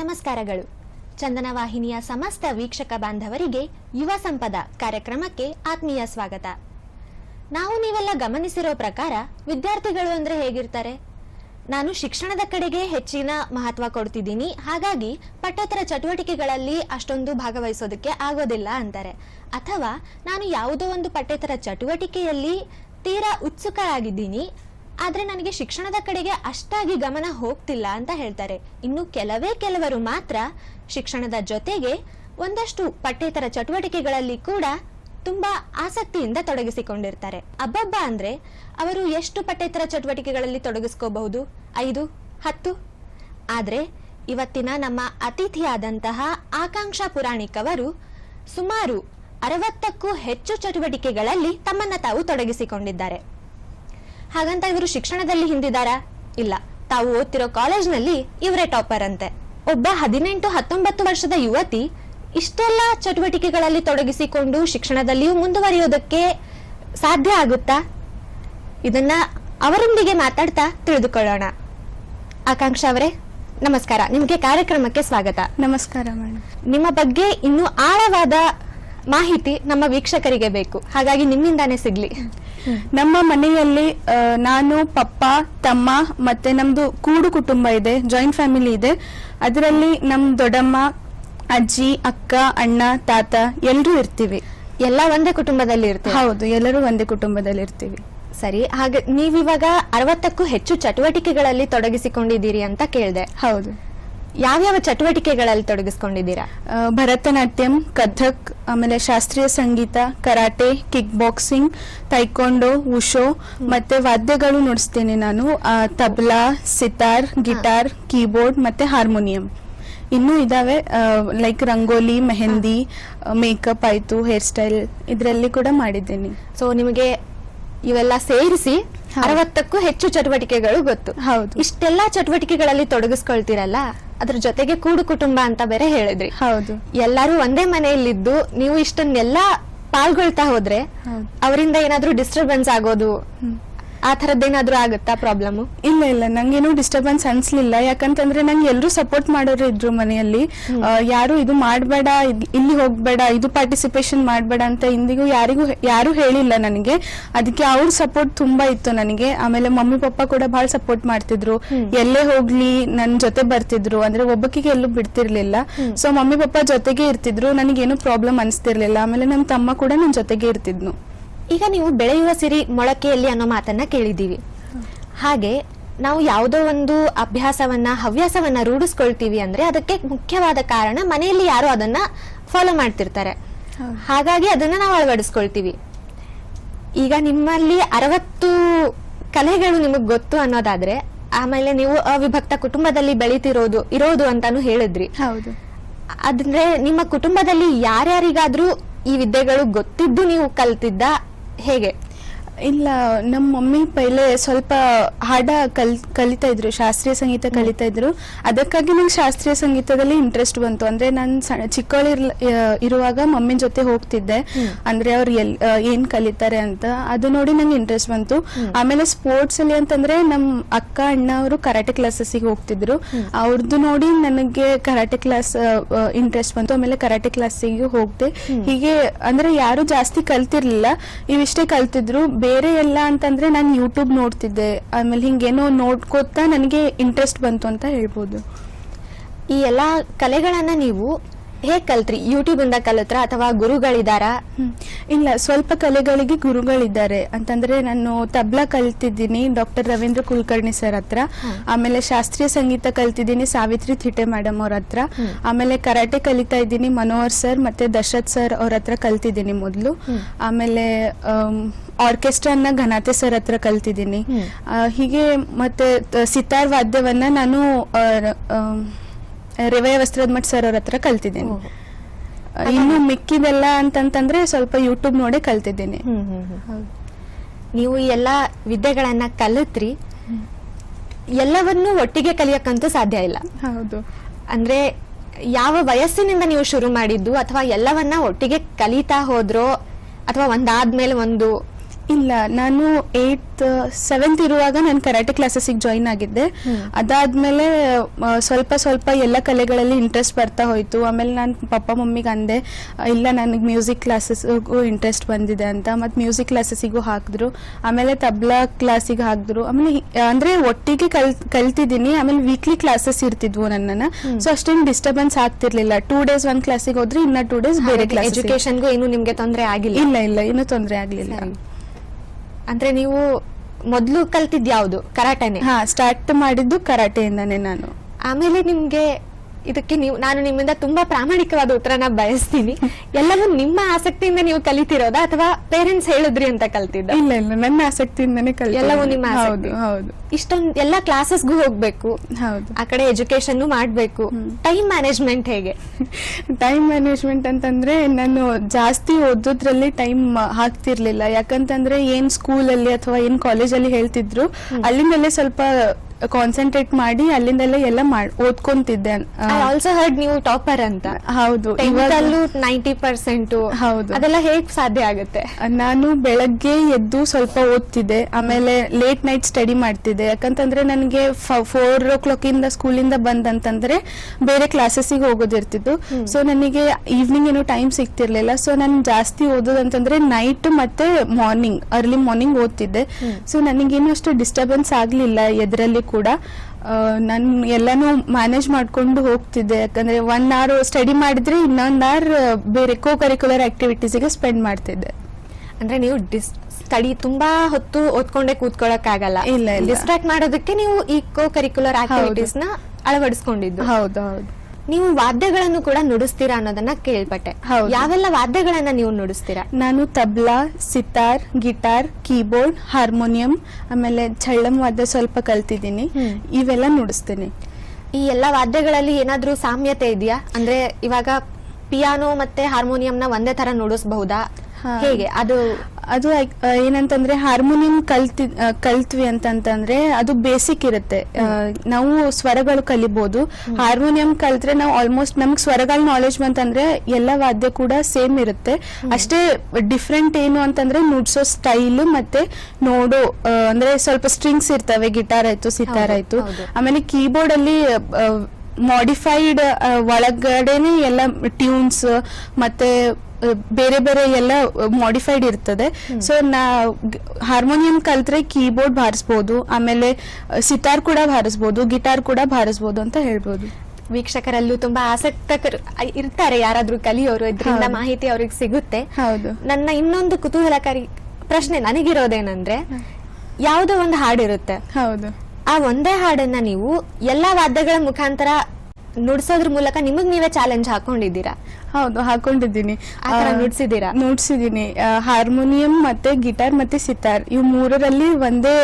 ನಮಸ್ಕಾರಗಳು. ಚಂದನ ವಾಹಿನಿಯ ಸಮಸ್ತ ವೀಕ್ಷಕ ಬಾಂಧವರಿಗೆ ಯುವ ಸಂಪದ ಕಾರ್ಯಕ್ರಮಕ್ಕೆ ಆತ್ಮೀಯ ಸ್ವಾಗತ. ನಾವು ನೀವೆಲ್ಲ ಗಮನಿಸಿರೋ ಪ್ರಕಾರ ವಿದ್ಯಾರ್ಥಿಗಳು ಅಂದ್ರೆ ಹೇಗಿರ್ತಾರೆ? ನಾನು ಶಿಕ್ಷಣದ ಕಡೆಗೆ ಹೆಚ್ಚಿನ ಮಹತ್ವ ಕೊಡ್ತಿದ್ದೀನಿ. ಹಾಗಾಗಿ ಪಠ್ಯೇತರ ಚಟುವಟಿಕೆಗಳಲ್ಲಿ ಅಷ್ಟೊಂದು ಭಾಗವಹಿಸೋದಕ್ಕೆ ಆಗೋದಿಲ್ಲ ಅಂತಾರೆ. ಅಥವಾ ನಾನು ಯಾವುದೋ ಒಂದು ಪಠ್ಯೇತರ ಚಟುವಟಿಕೆಯಲ್ಲಿ ತೀರಾ ಉತ್ಸುಕರಾಗಿದ್ದೀನಿ. ಆದ್ರೆ ನನಗೆ ಶಿಕ್ಷಣದ ಕಡೆಗೆ ಅಷ್ಟಾಗಿ ಗಮನ ಹೋಗ್ತಿಲ್ಲ ಅಂತ ಹೇಳ್ತಾರೆ. ಇನ್ನು ಕೆಲವೇ ಕೆಲವರು ಮಾತ್ರ ಶಿಕ್ಷಣದ ಜೊತೆಗೆ ಒಂದಷ್ಟು ಪಠ್ಯೇತರ ಚಟುವಟಿಕೆಗಳಲ್ಲಿ ಕೂಡ ತುಂಬಾ ಆಸಕ್ತಿಯಿಂದ ತೊಡಗಿಸಿಕೊಂಡಿರ್ತಾರೆ. ಅಬ್ಬಬ್ಬ ಅಂದ್ರೆ ಅವರು ಎಷ್ಟು ಪಠ್ಯೇತರ ಚಟುವಟಿಕೆಗಳಲ್ಲಿ ತೊಡಗಿಸ್ಕೋಬಹುದು? ಐದು, ಹತ್ತು? ಆದ್ರೆ ಇವತ್ತಿನ ನಮ್ಮ ಅತಿಥಿಯಾದಂತಹ ಆಕಾಂಕ್ಷಾ ಪುರಾಣಿಕ್ ಅವರು ಸುಮಾರು ಅರವತ್ತಕ್ಕೂ ಹೆಚ್ಚು ಚಟುವಟಿಕೆಗಳಲ್ಲಿ ತಮ್ಮನ್ನ ತಾವು ತೊಡಗಿಸಿಕೊಂಡಿದ್ದಾರೆ. ಹಾಗಂತ ಇವರು ಶಿಕ್ಷಣದಲ್ಲಿ ಹಿಂದಿದಾರಾ? ಇಲ್ಲ. ತಾವು ಓದ್ತಿರೋ ಕಾಲೇಜ್ನಲ್ಲಿ ಇವರೇ ಟಾಪರ್ ಅಂತೆ. ಒಬ್ಬ ಹದಿನೆಂಟು ಹತ್ತೊಂಬತ್ತು ವರ್ಷದ ಯುವತಿ ಇಷ್ಟೆಲ್ಲ ಚಟುವಟಿಕೆಗಳಲ್ಲಿ ತೊಡಗಿಸಿಕೊಂಡು ಶಿಕ್ಷಣದಲ್ಲಿಯೂ ಮುಂದುವರಿಯೋದಕ್ಕೆ ಸಾಧ್ಯ ಆಗುತ್ತಾ? ಇದನ್ನ ಅವರೊಂದಿಗೆ ಮಾತಾಡ್ತಾ ತಿಳಿದುಕೊಳ್ಳೋಣ. ಆಕಾಂಕ್ಷ ಅವರೇ ನಮಸ್ಕಾರ. ನಿಮಗೆ ಕಾರ್ಯಕ್ರಮಕ್ಕೆ ಸ್ವಾಗತ. ನಮಸ್ಕಾರ ಮೇಡಮ್. ನಿಮ್ಮ ಬಗ್ಗೆ ಇನ್ನೂ ಆಳವಾದ ಮಾಹಿತಿ ನಮ್ಮ ವೀಕ್ಷಕರಿಗೆ ಬೇಕು. ಹಾಗಾಗಿ ನಿಮ್ಮಿಂದಾನೇ ಸಿಗ್ಲಿ. ನಮ್ಮ ಮನೆಯಲ್ಲಿ ನಾನು ಪಪ್ಪ ತಮ್ಮ ಮತ್ತೆ ನಮ್ದು ಕೂಡು ಕುಟುಂಬ ಇದೆ ಜಾಯಿಂಟ್ ಫ್ಯಾಮಿಲಿ ಇದೆ. ಅದರಲ್ಲಿ ನಮ್ ದೊಡ್ಡಮ್ಮ ಅಜ್ಜಿ ಅಕ್ಕ ಅಣ್ಣ ತಾತ ಎಲ್ಲರೂ ಇರ್ತೀವಿ. ಎಲ್ಲ ಒಂದೇ ಕುಟುಂಬದಲ್ಲಿ ಇರ್ತೀವಿ ಹೌದು ಎಲ್ಲರೂ ಒಂದೇ ಕುಟುಂಬದಲ್ಲಿ ಇರ್ತೀವಿ. ಸರಿ ಹಾಗೆ ನೀವಿವಾಗ ಅರವತ್ತಕ್ಕೂ ಹೆಚ್ಚು ಚಟುವಟಿಕೆಗಳಲ್ಲಿ ತೊಡಗಿಸಿಕೊಂಡಿದ್ದೀರಿ ಅಂತ ಕೇಳಿದೆ. ಹೌದು. ಯಾವ್ಯಾವ ಚಟುವಟಿಕೆಗಳಲ್ಲಿ ತೊಡಗಿಸ್ಕೊಂಡಿದ್ದೀರಾ? ಭರತನಾಟ್ಯಂ ಕಥಕ್ ಆಮೇಲೆ ಶಾಸ್ತ್ರೀಯ ಸಂಗೀತ karate kick boxing taekwondo wushu ಮತ್ತೆ ವಾದ್ಯಗಳು ನುಡಿಸ್ತೇನೆ ನಾನು. ತಬ್ಲಾ ಸಿತಾರ್ ಗಿಟಾರ್ ಕೀಬೋರ್ಡ್ ಮತ್ತೆ ಹಾರ್ಮೋನಿಯಂ. ಇನ್ನೂ ಇದಾವೆ ಲೈಕ್ ರಂಗೋಲಿ ಮೆಹಂದಿ ಮೇಕಪ್ ಆಯ್ತು ಹೇರ್ ಸ್ಟೈಲ್ ಇದರಲ್ಲಿ ಕೂಡ ಮಾಡಿದ್ದೀನಿ. ಸೊ ನಿಮಗೆ ಇವೆಲ್ಲ ಸೇರಿಸಿ. ಅರವತ್ತಕ್ಕೂ ಹೆಚ್ಚು ಚಟುವಟಿಕೆಗಳು ಗೊತ್ತು. ಹೌದು. ಇಷ್ಟೆಲ್ಲ ಚಟುವಟಿಕೆಗಳಲ್ಲಿ ತೊಡಗಿಸ್ಕೊಳ್ತೀರಲ್ಲ? ಅದ್ರ ಜೊತೆಗೆ ಕೂಡು ಕುಟುಂಬ ಅಂತ ಬೇರೆ ಹೇಳಿದ್ರಿ. ಹೌದು. ಎಲ್ಲಾರು ಒಂದೇ ಮನೆಯಲ್ಲಿದ್ದು ನೀವು ಇಷ್ಟನ್ನೆಲ್ಲ ಪಾಲ್ಗೊಳ್ತಾ ಹೋದ್ರೆ ಅವರಿಂದ ಏನಾದ್ರೂ ಡಿಸ್ಟರ್ಬೆನ್ಸ್ ಆಗೋದು. ಆ ಥರದ್ದೇನಾದ್ರೂ ಆಗುತ್ತಾ ಪ್ರಾಬ್ಲಮ್ ಇಲ್ಲ ಇಲ್ಲ. ನಂಗೇನು ಡಿಸ್ಟರ್ಬೆನ್ಸ್ ಅನ್ಸ್ಲಿಲ್ಲ. ಯಾಕಂತಂದ್ರೆ ನಂಗೆ ಎಲ್ಲರೂ ಸಪೋರ್ಟ್ ಮಾಡೋರು ಇದ್ರು ಮನೆಯಲ್ಲಿ. ಯಾರು ಇದು ಮಾಡಬೇಡ ಇಲ್ಲಿ ಹೋಗ್ಬೇಡ ಇದು ಪಾರ್ಟಿಸಿಪೇಷನ್ ಮಾಡಬೇಡ ಅಂತ ಇಂದಿಗೂ ಯಾರಿಗೂ ಯಾರು ಹೇಳಿಲ್ಲ ನನಗೆ. ಅದಕ್ಕೆ ಅವ್ರ ಸಪೋರ್ಟ್ ತುಂಬಾ ಇತ್ತು ನನಗೆ. ಆಮೇಲೆ ಮಮ್ಮಿ ಪಪ್ಪ ಕೂಡ ಬಹಳ ಸಪೋರ್ಟ್ ಮಾಡ್ತಿದ್ರು. ಎಲ್ಲೇ ಹೋಗ್ಲಿ ನನ್ ಜೊತೆ ಬರ್ತಿದ್ರು. ಅಂದ್ರೆ ಒಬ್ಬಕಿಗೆ ಎಲ್ಲೂ ಬಿಡ್ತಿರ್ಲಿಲ್ಲ. ಸೊ ಮಮ್ಮಿ ಪಪ್ಪ ಜೊತೆಗೆ ಇರ್ತಿದ್ರು. ನನಗೇನು ಪ್ರಾಬ್ಲಮ್ ಅನ್ಸ್ತಿರ್ಲಿಲ್ಲ. ಆಮೇಲೆ ನನ್ನ ತಮ್ಮ ಕೂಡ ನನ್ನ ಜೊತೆಗೆ ಇರ್ತಿದ್ನು. ಈಗ ನೀವು ಬೆಳೆಯುವ ಸಿರಿ ಮೊಳಕೆಯಲ್ಲಿ ಅನ್ನೋ ಮಾತನ್ನ ಕೇಳಿದ್ದೀವಿ. ಹಾಗೆ ನಾವು ಯಾವುದೋ ಒಂದು ಅಭ್ಯಾಸವನ್ನ ಹವ್ಯಾಸವನ್ನ ರೂಢಿಸ್ಕೊಳ್ತೀವಿ ಅಂದ್ರೆ ಅದಕ್ಕೆ ಮುಖ್ಯವಾದ ಕಾರಣ ಮನೆಯಲ್ಲಿ ಯಾರು ಅದನ್ನ ಫಾಲೋ ಮಾಡ್ತಿರ್ತಾರೆ. ಹಾಗಾಗಿ ಅದನ್ನ ನಾವು ಅಳವಡಿಸ್ಕೊಳ್ತೀವಿ. ಈಗ ನಿಮ್ಮಲ್ಲಿ ಅರವತ್ತು ಕಲೆಗಳು ನಿಮಗೆ ಗೊತ್ತು ಅನ್ನೋದಾದ್ರೆ ಆಮೇಲೆ ನೀವು ಅವಿಭಕ್ತ ಕುಟುಂಬದಲ್ಲಿ ಬೆಳೀತಿರೋದು ಇರೋದು ಅಂತಾನು ಹೇಳಿದ್ರಿ. ಹೌದು. ಅದ್ರೆ ನಿಮ್ಮ ಕುಟುಂಬದಲ್ಲಿ ಯಾರ್ಯಾರಿಗಾದ್ರೂ ಈ ವಿದ್ಯೆಗಳು ಗೊತ್ತಿದ್ದು ನೀವು ಕಲ್ತಿದ್ದ ಹೇಗೆ? ಇಲ್ಲ ನಮ್ಮ ಮಮ್ಮಿ ಪೈಲೆ ಸ್ವಲ್ಪ ಹಾಡ ಕಲ್ ಕಲಿತಾ ಇದ್ರು ಶಾಸ್ತ್ರೀಯ ಸಂಗೀತ ಕಲಿತಾ ಇದ್ರು. ಅದಕ್ಕಾಗಿ ನಂಗೆ ಶಾಸ್ತ್ರೀಯ ಸಂಗೀತದಲ್ಲಿ ಇಂಟ್ರೆಸ್ಟ್ ಬಂತು. ಅಂದ್ರೆ ನಾನು ಸಣ್ಣ ಚಿಕ್ಕವಳಿ ಇರುವಾಗ ಮಮ್ಮಿ ಜೊತೆ ಹೋಗ್ತಿದ್ದೆ. ಅಂದ್ರೆ ಅವ್ರು ಎಲ್ ಏನ್ ಕಲಿತಾರೆ ಅಂತ. ಅದು ನೋಡಿ ನಂಗೆ ಇಂಟ್ರೆಸ್ಟ್ ಬಂತು. ಆಮೇಲೆ ಸ್ಪೋರ್ಟ್ಸ್ ಅಲ್ಲಿ ಅಂತಂದ್ರೆ ನಮ್ಮ ಅಕ್ಕ ಅಣ್ಣ ಅವರು ಕರಾಟೆ ಕ್ಲಾಸಸ್ಸಿಗೆ ಹೋಗ್ತಿದ್ರು. ಅವ್ರದ್ದು ನೋಡಿ ನನಗೆ ಕರಾಟೆ ಕ್ಲಾಸ್ ಇಂಟ್ರೆಸ್ಟ್ ಬಂತು. ಆಮೇಲೆ ಕರಾಟೆ ಕ್ಲಾಸಿಗೆ ಹೋಗ್ದೆ. ಹೀಗೆ ಅಂದ್ರೆ ಯಾರು ಜಾಸ್ತಿ ಕಲ್ತಿರ್ಲಿಲ್ಲ. ಇವಿಷ್ಟೇ ಕಲ್ತಿದ್ರು. ಬೇರೆ ಎಲ್ಲ ಅಂತಂದ್ರೆ ನಾನು ಯೂಟ್ಯೂಬ್ ನೋಡ್ತಿದ್ದೆ. ಆಮೇಲೆ ಹಿಂಗೇನೋ ನೋಡ್ಕೋತಾ ನನಗೆ ಇಂಟ್ರೆಸ್ಟ್ ಬಂತು ಅಂತ ಹೇಳ್ಬೋದು. ಈ ಎಲ್ಲ ಕಲೆಗಳನ್ನ ನೀವು ಹೇಗ್ ಕಲ್ತ್ರಿ? ಯೂಟ್ಯೂಬ್ ಇಂದ ಕಲಿತ್ರ ಅಥವಾ ಗುರುಗಳಿದಾರ ಇಲ್ಲ ಸ್ವಲ್ಪ ಕಲೆಗಳಿಗೆ ಗುರುಗಳಿದ್ದಾರೆ. ಅಂತಂದ್ರೆ ನಾನು ತಬ್ಲಾ ಕಲ್ತಿದ್ದೀನಿ ಡಾಕ್ಟರ್ ರವೀಂದ್ರ ಕುಲಕರ್ಣಿ ಸರ್ ಹತ್ರ. ಆಮೇಲೆ ಶಾಸ್ತ್ರೀಯ ಸಂಗೀತ ಕಲ್ತಿದ್ದೀನಿ ಸಾವಿತ್ರಿ ಥಿಟೆ ಮೇಡಮ್ ಅವ್ರ ಹತ್ರ. ಆಮೇಲೆ ಕರಾಟೆ ಕಲಿತಾ ಇದ್ದೀನಿ ಮನೋಹರ್ ಸರ್ ಮತ್ತೆ ದಶರಥ್ ಸರ್ ಅವ್ರ ಹತ್ರ ಕಲ್ತಿದ್ದೀನಿ ಮೊದಲು. ಆಮೇಲೆ ಆರ್ಕೆಸ್ಟ್ರಾನ ಘನತೆ ಸರ್ ಹತ್ರ ಕಲ್ತಿದ್ದೀನಿ. ಹೀಗೆ ಮತ್ತೆ ಸಿತಾರ್ ವಾದ್ಯವನ್ನ ನಾನು ರೇವಯ ವಸ್ತ್ರದ ಮಠ ಸರ್ ಅವ್ರ ಹತ್ರ ಕಲ್ತಿದ್ದೀನಿ. ಇನ್ನು ಮಿಕ್ಕಿದೆಲ್ಲ ಅಂತಂತಂದ್ರೆ ಸ್ವಲ್ಪ ಯೂಟ್ಯೂಬ್ ನೋಡಿ ಕಲ್ತಿದ್ದೀನಿ. ನೀವು ಎಲ್ಲ ಎಲ್ಲಾ ವಿದ್ಯೆಗಳನ್ನ ಕಲಿತ್ರಿ ಎಲ್ಲವನ್ನೂ ಒಟ್ಟಿಗೆ ಕಲಿಯಕ್ಕಂತೂ ಸಾಧ್ಯ ಇಲ್ಲ. ಹೌದು. ಅಂದ್ರೆ ಯಾವ ವಯಸ್ಸಿನಿಂದ ನೀವು ಶುರು ಮಾಡಿದ್ದು ಅಥವಾ ಎಲ್ಲವನ್ನ ಒಟ್ಟಿಗೆ ಕಲಿತಾ ಹೋದ್ರೋ ಅಥವಾ ಒಂದಾದ್ಮೇಲೆ ಒಂದು ಇಲ್ಲ ನಾನು ಏಯ್ತ್ ಸೆವೆಂತ್ ಇರುವಾಗ ನಾನು ಕರಾಟೆ ಕ್ಲಾಸಸ್ಸಿಗೆ ಜಾಯಿನ್ ಆಗಿದ್ದೆ. ಅದಾದ್ಮೇಲೆ ಸ್ವಲ್ಪ ಸ್ವಲ್ಪ ಎಲ್ಲ ಕಲೆಗಳಲ್ಲಿ ಇಂಟ್ರೆಸ್ಟ್ ಬರ್ತಾ ಹೋಯ್ತು. ಆಮೇಲೆ ನಾನು ಪಪ್ಪ ಮಮ್ಮಿಗೆ ಅಂದೆ ಇಲ್ಲ ನನಗೆ ಮ್ಯೂಸಿಕ್ ಕ್ಲಾಸಸ್ಗೂ ಇಂಟ್ರೆಸ್ಟ್ ಬಂದಿದೆ ಅಂತ. ಮತ್ತು ಮ್ಯೂಸಿಕ್ ಕ್ಲಾಸಸ್ಸಿಗೂ ಹಾಕಿದ್ರು. ಆಮೇಲೆ ತಬ್ಲಾ ಕ್ಲಾಸಿಗೆ ಹಾಕಿದ್ರು. ಆಮೇಲೆ ಅಂದ್ರೆ ಒಟ್ಟಿಗೆ ಕಲ್ ಕಲ್ತಿದ್ದೀನಿ. ಆಮೇಲೆ ವೀಕ್ಲಿ ಕ್ಲಾಸಸ್ ಇರ್ತಿದ್ವು ನನ್ನನ್ನು. ಸೊ ಅಷ್ಟೇನು ಡಿಸ್ಟರ್ಬೆನ್ಸ್ ಆಗ್ತಿರ್ಲಿಲ್ಲ. ಟೂ ಡೇಸ್ ಒಂದ್ ಕ್ಲಾಸಿಗೆ ಹೋದ್ರೆ ಇನ್ನ ಟೂ ಡೇಸ್ ಬೇರೆ ಕ್ಲಾಸ್ ಎಜುಕೇಶನ್ಗೂ ಏನು ನಿಮಗೆ ತೊಂದರೆ ಆಗಿಲ್ಲ. ಇಲ್ಲ ಇಲ್ಲ ಇನ್ನೂ ತೊಂದರೆ ಆಗಲಿಲ್ಲ. ಅಂದ್ರೆ ನೀವು ಮೊದಲು ಕಲ್ತಿದ್ ಯಾವ್ದು? ಕರಾಟೆನೆ? ಹಾ ಸ್ಟಾರ್ಟ್ ಮಾಡಿದ್ದು ಕರಾಟೆಯಿಂದಾನೆ ನಾನು. ಆಮೇಲೆ ನಿಮ್ಗೆ ಇದಕ್ಕೆ ನೀವು ನಾನು ನಿಮ್ಮಿಂದ ತುಂಬಾ ಪ್ರಾಮಾಣಿಕವಾದ ಉತ್ತರನ ಬಯಸ್ತೀನಿ. ಎಲ್ಲವೂ ನಿಮ್ಮ ಆಸಕ್ತಿಯಿಂದ ನೀವು ಕಲಿತಿರೋದಾ ಅಥವಾ ಪೇರೆಂಟ್ಸ್ ಹೇಳಿದ್ರಿ ಅಂತ ಕಲ್ತಿದ್ದ? ಇಲ್ಲ ಇಲ್ಲ ನನ್ನ ಆಸಕ್ತಿಯಿಂದನೇ ಕಲಿತೆ ಎಲ್ಲವೂ ನಿಮ್ಮ ಹೌದು ಹೌದು. ಇಷ್ಟೊಂದು ಎಲ್ಲ ಕ್ಲಾಸಸ್ಗೂ ಹೋಗ್ಬೇಕು. ಹೌದು. ಆ ಕಡೆ ಎಜುಕೇಶನ್ ಮಾಡ್ಬೇಕು. ಟೈಮ್ ಮ್ಯಾನೇಜ್ಮೆಂಟ್ ಹೇಗೆ? ಟೈಮ್ ಮ್ಯಾನೇಜ್ಮೆಂಟ್ ಅಂತಂದ್ರೆ ನಾನು ಜಾಸ್ತಿ ಓದೋದ್ರಲ್ಲಿ ಟೈಮ್ ಹಾಕ್ತಿರ್ಲಿಲ್ಲ. ಯಾಕಂತಂದ್ರೆ ಏನ್ ಸ್ಕೂಲಲ್ಲಿ ಅಥವಾ ಏನ್ ಕಾಲೇಜಲ್ಲಿ ಹೇಳ್ತಿದ್ರು ಅಲ್ಲಿಂದಲೇ ಸ್ವಲ್ಪ ಕಾನ್ಸಂಟ್ರೇಟ್ ಮಾಡಿ ಅಲ್ಲಿಂದಲೇ ಎಲ್ಲ ಮಾಡ್ ಓದ್ಕೊಂತಿದ್ದೆ. ಐ ಆಲ್ಸೋ ಹರ್ಡ್ ನೀವು ಟಾಪರ್ ಅಂತ. ಹೌದು ಅಲ್ಲೂ ನೈಂಟಿ ಪರ್ಸೆಂಟ್ ಹೌದು. ಅದೆಲ್ಲ ಹೇಗ್ ಸಾಧ್ಯ ಆಗುತ್ತೆ? ನಾನು ಬೆಳಗ್ಗೆ ಎದ್ದು ಸ್ವಲ್ಪ ಓದ್ತಿದ್ದೆ ಆಮೇಲೆ ಲೇಟ್ ನೈಟ್ ಸ್ಟಡಿ ಮಾಡ್ತಿದ್ದೆ. ಯಾಕಂತಂದ್ರೆ ನನಗೆ ಫೋರ್ ಓ ಕ್ಲಾಕ್ ಇಂದ ಸ್ಕೂಲಿಂದ ಬಂದಂತಂದ್ರೆ ಬೇರೆ ಕ್ಲಾಸಸ್ಸಿಗೆ ಹೋಗೋದಿರ್ತಿತ್ತು. ಸೊ ನನಗೆ ಈವ್ನಿಂಗ್ ಏನು ಟೈಮ್ ಸಿಗ್ತಿರ್ಲಿಲ್ಲ. ಸೊ ನಾನು ಜಾಸ್ತಿ ಓದೋದಂತಂದ್ರೆ ನೈಟ್ ಮತ್ತೆ ಮಾರ್ನಿಂಗ್ ಅರ್ಲಿ ಮಾರ್ನಿಂಗ್ ಓದ್ತಿದ್ದೆ. ಸೊ ನನಗೇನು ಅಷ್ಟು ಡಿಸ್ಟರ್ಬೆನ್ಸ್ ಆಗ್ಲಿಲ್ಲ ಎದರಲ್ಲಿ ಕೂಡ ನಾನು ಎಲ್ಲಾನು ಮ್ಯಾನೇಜ್ ಮಾಡ್ಕೊಂಡು ಹೋಗ್ತಿದ್ದೆ. ಯಾಕಂದ್ರೆ ಒನ್ ಅವರ್ ಸ್ಟಡಿ ಮಾಡಿದ್ರೆ ಇನ್ನೊಂದ್ ಅವರ್ ಬೇರೆ ಕೋ ಕರಿಕ್ಯುಲರ್ ಆಕ್ಟಿವಿಟೀಸ್ಗೆ ಸ್ಪೆಂಡ್ ಮಾಡ್ತಿದ್ದೆ. ಅಂದ್ರೆ ನೀವು ಸ್ಟಡಿ ತುಂಬಾ ಹೊತ್ತು ಓದ್ಕೊಂಡೆ ಇಲ್ಲ, ಇಲ್ಲ. ಡಿಸ್ಟ್ರಾಕ್ಟ್ ಮಾಡೋದಕ್ಕೆ ನೀವು ಈ ಕೋ ಕರಿಕ್ಯುಲರ್ ಆಕ್ಟಿವಿಟೀಸ್ನ ಅಳವಡಿಸ್ಕೊಂಡಿದ್ದು. ಹೌದು ಹೌದು. ನೀವು ವಾದ್ಯಗಳನ್ನು ಕೂಡ ನುಡಿಸ್ತೀರಾ ಅನ್ನೋದನ್ನ ಕೇಳ್ಪಟ್ಟೆ. ಯಾವೆಲ್ಲ ವಾದ್ಯಗಳನ್ನ ನೀವು ನುಡಿಸ್ತೀರಾ? ನಾನು tabla sitar guitar keyboard harmonium ಆಮೇಲೆ ಛಳ್ಳಂ ವಾದ್ಯ ಸ್ವಲ್ಪ ಕಲ್ತಿದ್ದೀನಿ. ಇವೆಲ್ಲ ನುಡಿಸ್ತೇನೆ. ಈ ಎಲ್ಲ ವಾದ್ಯಗಳಲ್ಲಿ ಏನಾದ್ರೂ ಸಾಮ್ಯತೆ ಇದೆಯಾ? ಅಂದ್ರೆ ಇವಾಗ ಪಿಯಾನೋ ಮತ್ತೆ ಹಾರ್ಮೋನಿಯಂನ ಒಂದೇ ತರ ನುಡಿಸಬಹುದಾ. ಹೇಗೆ? ಅದು ಅದು ಏನಂತಂದ್ರೆ ಹಾರ್ಮೋನಿಯಂ ಕಲ್ತಿ ಕಲ್ತ್ವಿ ಅಂತಂತಂದ್ರೆ ಅದು ಬೇಸಿಕ್ ಇರುತ್ತೆ. ನಾವು ಸ್ವರಗಳು ಕಲಿಬಹುದು ಹಾರ್ಮೋನಿಯಂ ಕಲ್ತ್ರೆ ನಾವು ಆಲ್ಮೋಸ್ಟ್ ನಮ್ಗೆ ಸ್ವರಗಳ ನಾಲೆಜ್ ಬಂತಂದ್ರೆ ಎಲ್ಲ ವಾದ್ಯ ಕೂಡ ಸೇಮ್ ಇರುತ್ತೆ. ಅಷ್ಟೇ ಡಿಫ್ರೆಂಟ್ ಏನು ಅಂತಂದ್ರೆ ನುಡ್ಸೋ ಸ್ಟೈಲ್ ಮತ್ತೆ ನೋಡೋ ಅಂದ್ರೆ ಸ್ವಲ್ಪ ಸ್ಟ್ರಿಂಗ್ಸ್ ಇರ್ತವೆ ಗಿಟಾರ್ ಆಯ್ತು ಸಿತಾರ್ ಆಯ್ತು. ಆಮೇಲೆ ಕೀಬೋರ್ಡ್ ಅಲ್ಲಿ ಮಾಡಿಫೈಡ್ ಒಳಗಡೆನೆ ಎಲ್ಲ ಟ್ಯೂನ್ಸ್ ಮತ್ತೆ ಬೇರೆ ಬೇರೆ ಎಲ್ಲ ಮಾಡಿಫೈಡ್ ಇರ್ತದೆ. ಸೊ ನಾ ಹಾರ್ಮೋನಿಯಂ ಕಲ್ತ್ರೆ ಕೀಬೋರ್ಡ್ ಬಾರಿಸ್ಬೋದು ಆಮೇಲೆ ಸಿತಾರ್ ಕೂಡ ಬಾರಿಸ್ಬೋದು ಗಿಟಾರ್ ಕೂಡ ಬಾರಿಸ್ಬೋದು ಅಂತ ಹೇಳ್ಬೋದು. ವೀಕ್ಷಕರಲ್ಲೂ ತುಂಬಾ ಆಸಕ್ತಕರು ಇರ್ತಾರೆ ಯಾರಾದ್ರೂ ಕಲಿಯೋರು ಇದರಿಂದ ಮಾಹಿತಿ ಅವ್ರಿಗೆ ಸಿಗುತ್ತೆ. ಹೌದು. ನನ್ನ ಇನ್ನೊಂದು ಕುತೂಹಲಕಾರಿ ಪ್ರಶ್ನೆ ನನಗಿರೋದೇನಂದ್ರೆ ಯಾವುದೋ ಒಂದು ಹಾಡಿರುತ್ತೆ. ಹೌದು. ಆ ಒಂದೇ ಹಾಡನ್ನ ನೀವು ಎಲ್ಲಾ ವಾದ್ಯಗಳ ಮುಖಾಂತರ ನುಡ್ಸೋದ್ರ ಮೂಲಕ ನಿಮಗ್ ನೀವೇ ಚಾಲೆಂಜ್ ಹಾಕೊಂಡಿದ್ದೀರಾ? ಹೌದು ಹಾಕೊಂಡಿದ್ದೀನಿ. ಆ ತರ ನುಡ್ಸಿದ್ದೀರಾ? ನುಡ್ಸಿದ್ದೀನಿ. ಹಾರ್ಮೋನಿಯಂ ಮತ್ತೆ ಗಿಟಾರ್ ಮತ್ತೆ ಸಿತಾರ್ ಇವು ಮೂರರಲ್ಲಿ ಒಂದೇ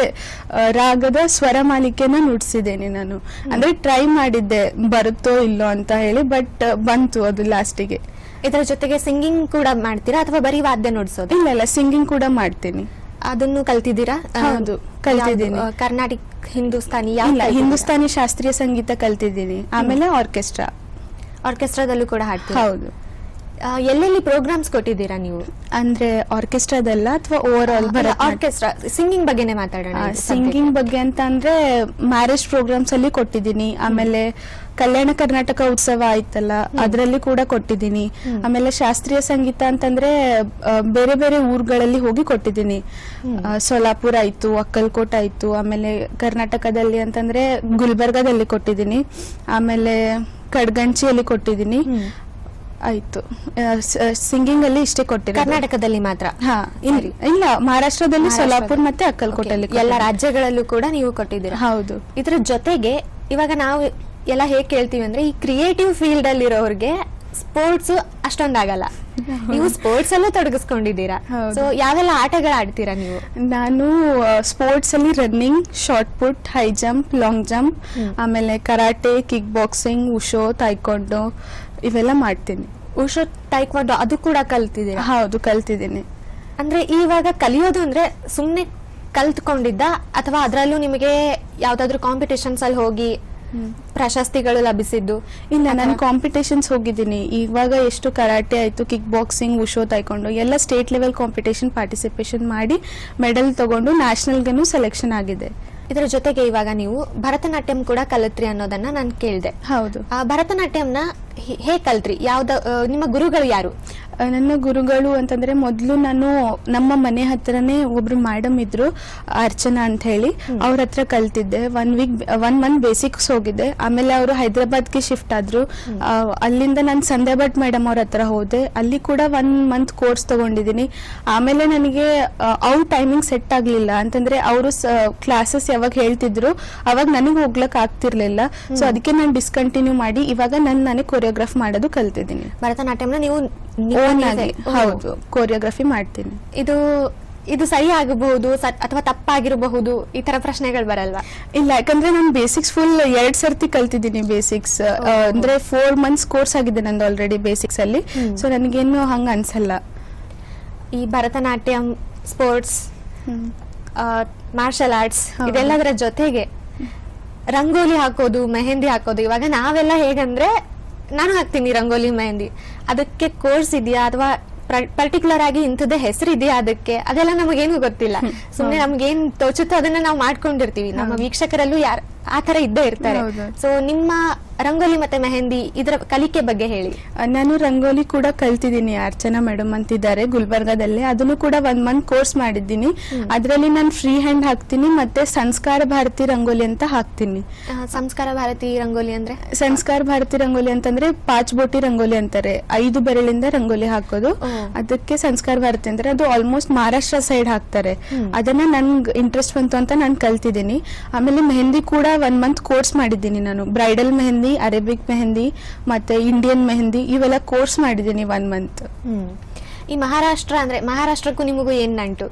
ಆ, ರಾಗದ ಸ್ವರ ಮಾಲಿಕೆನ ನುಡ್ಸಿದ್ದೇನೆ ನಾನು. ಅಂದ್ರೆ ಟ್ರೈ ಮಾಡಿದ್ದೆ ಬರುತ್ತೋ ಇಲ್ಲೋ ಅಂತ ಹೇಳಿ ಬಟ್ ಬಂತು ಅದು ಲಾಸ್ಟಿಗೆ ಇದರ ಜೊತೆಗೆ ಸಿಂಗಿಂಗ್ ಕೂಡ ಮಾಡ್ತೀರಾ ಅಥವಾ ಬರೀ ವಾದ್ಯ ನುಡ್ಸೋದು? ಇಲ್ಲ ಇಲ್ಲ ಸಿಂಗಿಂಗ್ ಕೂಡ ಮಾಡ್ತೀನಿ. ಅದನ್ನು ಕಲ್ತಿದ್ದೀರಾ? ಹೌದು, ಕಲ್ತಿದ್ದೀನಿ. ಕರ್ನಾಟಕ ಹಿಂದೂಸ್ತಾನಿ ಇಲ್ಲ ಹಿಂದೂಸ್ತಾನಿ ಶಾಸ್ತ್ರೀಯ ಸಂಗೀತ ಕಲ್ತಿದ್ದೀನಿ. ಆಮೇಲೆ ಆರ್ಕೆಸ್ಟ್ರಾ. ಆರ್ಕೆಸ್ಟ್ರಾದಲ್ಲೂ ಕೂಡ ಹಾಡ್ತೀನಿ ಹೌದು. ಎಲ್ಲೆಲ್ಲಿ ಪ್ರೋಗ್ರಾಮ್ಸ್ ಕೊಟ್ಟಿದ್ದೀರಾ ನೀವು? ಅಂದ್ರೆ ಆರ್ಕೆಸ್ಟ್ರಾದಲ್ಲ ಅಥವಾ ಓವರ್ ಆಲ್ ಆರ್ಕೆಸ್ಟ್ರಾ ಸಿಂಗಿಂಗ್ ಬಗ್ಗೆನೇ ಮಾತಾಡೋಣ ಸಿಂಗಿಂಗ್ ಬಗ್ಗೆ ಅಂತ ಅಂದ್ರೆ ಮ್ಯಾರೇಜ್ ಪ್ರೋಗ್ರಾಮ್ಸ್ ಅಲ್ಲಿ ಕೊಟ್ಟಿದ್ದೀನಿ. ಆಮೇಲೆ ಕಲ್ಯಾಣ ಕರ್ನಾಟಕ ಉತ್ಸವ ಆಯ್ತಲ್ಲ ಅದರಲ್ಲಿ ಕೂಡ ಕೊಟ್ಟಿದ್ದೀನಿ. ಆಮೇಲೆ ಶಾಸ್ತ್ರೀಯ ಸಂಗೀತ ಅಂತಂದ್ರೆ ಬೇರೆ ಬೇರೆ ಊರುಗಳಲ್ಲಿ ಹೋಗಿ ಕೊಟ್ಟಿದ್ದೀನಿ. ಸೋಲಾಪುರ ಆಯ್ತು ಅಕ್ಕಲ್ಕೋಟ್ ಆಯ್ತು ಆಮೇಲೆ ಕರ್ನಾಟಕದಲ್ಲಿ ಅಂತಂದ್ರೆ ಗುಲ್ಬರ್ಗಾದಲ್ಲಿ ಕೊಟ್ಟಿದ್ದೀನಿ. ಆಮೇಲೆ ಕಡ್ಗಂಚಿಯಲ್ಲಿ ಕೊಟ್ಟಿದ್ದೀನಿ. ಆಯ್ತು. ಸಿಂಗಿಂಗ್ ಅಲ್ಲಿ ಇಷ್ಟೇ ಕೊಟ್ಟಿರೋದು. ಕರ್ನಾಟಕದಲ್ಲಿ ಮಾತ್ರ? ಹಾ ಇಲ್ಲ ಮಹಾರಾಷ್ಟ್ರದಲ್ಲಿ ಮಹಾರಾಷ್ಟ್ರದ- ಸೋಲಾಪುರ್ ಮತ್ತೆ ಅಕ್ಕಲ್ಕೋಟಲ್ಲಿ. ಎಲ್ಲ ರಾಜ್ಯಗಳಲ್ಲೂ ಕೂಡ ನೀವು ಕೊಟ್ಟಿದ್ದೀರಾ? ಹೌದು. ಇದ್ರ ಜೊತೆಗೆ ಇವಾಗ ನಾವು ಎಲ್ಲ ಹೇಗೆ ಕೇಳ್ತೀವಿ ಅಂದ್ರೆ ಈ ಕ್ರಿಯೇಟಿವ್ ಫೀಲ್ಡ್ ಅಲ್ಲಿರೋರ್ಗೆ ಸ್ಪೋರ್ಟ್ಸ್ ಅಷ್ಟೊಂದಾಗಲ್ಲ. ನೀವು ಸ್ಪೋರ್ಟ್ಸ್ ಅಲ್ಲೂ ತೊಡಗಿಸ್ಕೊಂಡಿದ್ದೀರಾ. ಸೊ ಯಾವೆಲ್ಲ ಆಟಗಳು ಆಡ್ತೀರಾ ನೀವು? ನಾನು ಸ್ಪೋರ್ಟ್ಸ್ ಅಲ್ಲಿ running shot put high jump long jump ಆಮೇಲೆ karate kick boxing wushu taekwondo ಇವೆಲ್ಲ ಮಾಡ್ತೀನಿ. ಉಷೋ ಟೈಕ್ವಾಂಡೋ ಅದು ಕೂಡ ಕಲ್ತಿದ್ದೀರಾ? ಹೌದು ಕಲ್ತಿದ್ದೀನಿ. ಅಂದ್ರೆ ಇವಾಗ ಕಲಿಯೋದು ಅಂದ್ರೆ ಸುಮ್ಮನೆ ಕಲ್ತ್ಕೊಂಡಿದ್ದ ಅಥವಾ ಅದರಲ್ಲೂ ನಿಮಗೆ ಯಾವ್ದಾದ್ರು ಕಾಂಪಿಟೇಷನ್ಸ್ ಅಲ್ಲಿ ಹೋಗಿ ಪ್ರಶಸ್ತಿಗಳು ಲಭಿಸಿದ್ದು? ಇಲ್ಲ ನಾನು ಕಾಂಪಿಟೇಷನ್ಸ್ ಹೋಗಿದ್ದೀನಿ. ಇವಾಗ ಎಷ್ಟು ಕರಾಟೆ ಆಯಿತು ಕಿಕ್ ಬಾಕ್ಸಿಂಗ್ ಉಷೋ ತಾಯ್ಕೊಂಡು ಎಲ್ಲ ಸ್ಟೇಟ್ ಲೆವೆಲ್ ಕಾಂಪಿಟೇಷನ್ ಪಾರ್ಟಿಸಿಪೇಷನ್ ಮಾಡಿ ಮೆಡಲ್ ತಗೊಂಡು ನ್ಯಾಷನಲ್ಗೆನೂ ಸೆಲೆಕ್ಷನ್ ಆಗಿದೆ. ಇದರ ಜೊತೆಗೆ ಇವಾಗ ನೀವು ಭರತನಾಟ್ಯಂ ಕೂಡ ಕಲಿತ್ರಿ ಅನ್ನೋದನ್ನ ನಾನು ಕೇಳಿದೆ. ಹೌದು. ಆ ಭರತನಾಟ್ಯಂನ ಹೇ- ಹೇಗ್ ಕಲ್ತ್ರಿ? ಯಾವ್ದ ನಿಮ್ಮ ಗುರುಗಳು ಯಾರು? ನನ್ನ ಗುರುಗಳು ಅಂತಂದ್ರೆ ಮೊದಲು ನಾನು ನಮ್ಮ ಮನೆ ಹತ್ರನೇ ಒಬ್ರು ಮೇಡಮ್ ಇದ್ರು ಅರ್ಚನಾ ಅಂತ ಹೇಳಿ. ಅವ್ರ ಹತ್ರ ಕಲ್ತಿದ್ದೆ. One week one month basics ಹೋಗಿದ್ದೆ. ಆಮೇಲೆ ಅವರು ಹೈದರಾಬಾದ್ಗೆ ಶಿಫ್ಟ್ ಆದ್ರು. ಅಲ್ಲಿಂದ ನಾನು ಸಂಧ್ಯಾ ಭಟ್ ಮೇಡಮ್ ಅವ್ರ ಹತ್ರ ಹೋದೆ. ಅಲ್ಲಿ ಕೂಡ ಒನ್ ಮಂತ್ ಕೋರ್ಸ್ ತಗೊಂಡಿದ್ದೀನಿ. ಆಮೇಲೆ ನನಗೆ ಅವ್ರ ಟೈಮಿಂಗ್ ಸೆಟ್ ಆಗ್ಲಿಲ್ಲ. ಅಂತಂದ್ರೆ ಅವರು ಕ್ಲಾಸಸ್ ಯಾವಾಗ ಹೇಳ್ತಿದ್ರು ಅವಾಗ ನನಗೆ ಹೋಗ್ಲಕ್ ಆಗ್ತಿರ್ಲಿಲ್ಲ. ಸೊ ಅದಕ್ಕೆ ನಾನು ಡಿಸ್ಕಂಟಿನ್ಯೂ ಮಾಡಿ ಇವಾಗ ನಾನು ನಾನೇ ಕೊರಿಯೋಗ್ರಾಫ್ ಮಾಡೋದು ಕಲ್ತಿದ್ದೀನಿ. ಭರತನಾಟ್ಯಂನ ನೀವು ಓನ್ ಮನೆಯಲ್ಲೇ- ಆಗಿ. ಹೌದು. ಕೊರಿಯೋಗ್ರಫಿ ಮಾಡ್ತೀನಿ. ಇದು ಇದು ಸರಿ ಆಗಬಹುದು ಅಥವಾ ತಪ್ಪಾಗಿರಬಹುದು ಈ ತರ ಪ್ರಶ್ನೆಗಳು ಬರಲ್ವಾ? ಇಲ್ಲ ಯಾಕಂದ್ರೆ ನಾನು ಬೇಸಿಕ್ಸ್ ಫುಲ್ ಎರಡ್ ಸರ್ತಿ ಕಲ್ತಿದ್ದೀನಿ ಬೇಸಿಕ್ಸ್ ಅಂದ್ರೆ ಫೋರ್ ಮಂತ್ಸ್ ಕೋರ್ಸ್ ಆಗಿದೆ ನಂದು ಆಲ್ರೆಡಿ ಬೇಸಿಕ್ಸ್ ಅಲ್ಲಿ. ಸೊ ನನಗೇನು ಹಂಗ ಅನ್ಸಲ್ಲ. ಈ ಭರತನಾಟ್ಯಂ ಸ್ಪೋರ್ಟ್ಸ್ ಮಾರ್ಷಲ್ ಆರ್ಟ್ಸ್. ಇದೆಲ್ಲದರ ಜೊತೆಗೆ ರಂಗೋಲಿ ಹಾಕೋದು ಮೆಹಂದಿ ಹಾಕೋದು ಇವಾಗ ನಾವೆಲ್ಲ ಹೇಗಂದ್ರೆ ನಾನು ಹಾಕ್ತೀನಿ ರಂಗೋಲಿ ಮೆಹಂದಿ. ಅದಕ್ಕೆ ಕೋರ್ಸ್ ಇದೆಯಾ ಅಥವಾ ಪರ್ಟಿಕ್ಯುಲರ್ ಆಗಿ ಇಂಥದ್ದೇ ಹೆಸರು ಇದೆಯಾ ಅದಕ್ಕೆ? ಅದೆಲ್ಲ ನಮಗೇನು ಗೊತ್ತಿಲ್ಲ. ಸುಮ್ನೆ ನಮ್ಗೇನ್ ತೋಚುತ್ತೋ ಅದನ್ನ ನಾವು ಮಾಡ್ಕೊಂಡಿರ್ತೀವಿ. ನಮ್ಮ ವೀಕ್ಷಕರಲ್ಲೂ ಯಾರ ಆ ತರ ಇದ್ದೇ ಇರ್ತಾರೆ. ಸೊ ನಿಮ್ಮ ರಂಗೋಲಿ ಮತ್ತೆ ಮೆಹಂದಿ ಇದರ ಕಲಿಕೆ ಬಗ್ಗೆ ಹೇಳಿ. ನಾನು ರಂಗೋಲಿ ಕೂಡ ಕಲ್ತಿದ್ದೀನಿ ಅರ್ಚನಾ ಮೇಡಮ್ ಅಂತಿದ್ದಾರೆ ಗುಲ್ಬರ್ಗಾದಲ್ಲಿ. ಅದನ್ನು ಕೂಡ ಒಂದ್ ಮಂತ್ ಕೋರ್ಸ್ ಮಾಡಿದ್ದೀನಿ. ಅದರಲ್ಲಿ ನಾನು ಫ್ರೀ ಹ್ಯಾಂಡ್ ಹಾಕ್ತೀನಿ ಮತ್ತೆ ಸಂಸ್ಕಾರ ಭಾರತಿ ರಂಗೋಲಿ ಅಂತ ಹಾಕ್ತೀನಿ. ಸಂಸ್ಕಾರ ಭಾರತಿ ರಂಗೋಲಿ ಅಂದ್ರೆ? ಸಂಸ್ಕಾರ ಭಾರತಿ ರಂಗೋಲಿ ಅಂತಂದ್ರೆ ಪಾಚ್ ಬೋಟಿ ರಂಗೋಲಿ ಅಂತಾರೆ. ಐದು ಬೆರಳಿಂದ ರಂಗೋಲಿ ಹಾಕೋದು. ಅದಕ್ಕೆ ಸಂಸ್ಕಾರ ಭಾರತಿ ಅಂದ್ರೆ ಅದು ಆಲ್ಮೋಸ್ಟ್ ಮಹಾರಾಷ್ಟ್ರ ಸೈಡ್ ಹಾಕ್ತಾರೆ. ಅದನ್ನ ನನ್ಗೆ ಇಂಟ್ರೆಸ್ಟ್ ಬಂತು ಅಂತ ನಾನು ಕಲ್ತಿದ್ದೀನಿ. ಆಮೇಲೆ ಮೆಹಂದಿ ಕೂಡ ಒನ್ ಮಂತ್ ಕೋರ್ಸ್ ಮಾಡಿದ್ದೀನಿ ನಾನು. ಬ್ರೈಡಲ್ ಮೆಹಂದಿ ಅರೇಬಿಕ್ ಮೆಹಂದಿ ಮತ್ತೆ ಇಂಡಿಯನ್ ಮೆಹಂದಿ ಇವೆಲ್ಲ ಕೋರ್ಸ್ ಮಾಡಿದ್ದೀನಿ ಒನ್ ಮಂತ್ ಈ ಮಹಾರಾಷ್ಟ್ರ ಅಂದ್ರೆ ಮಹಾರಾಷ್ಟ್ರಕ್ಕೂ ನಿಮಗೂ ಏನ್ ನಂಟು?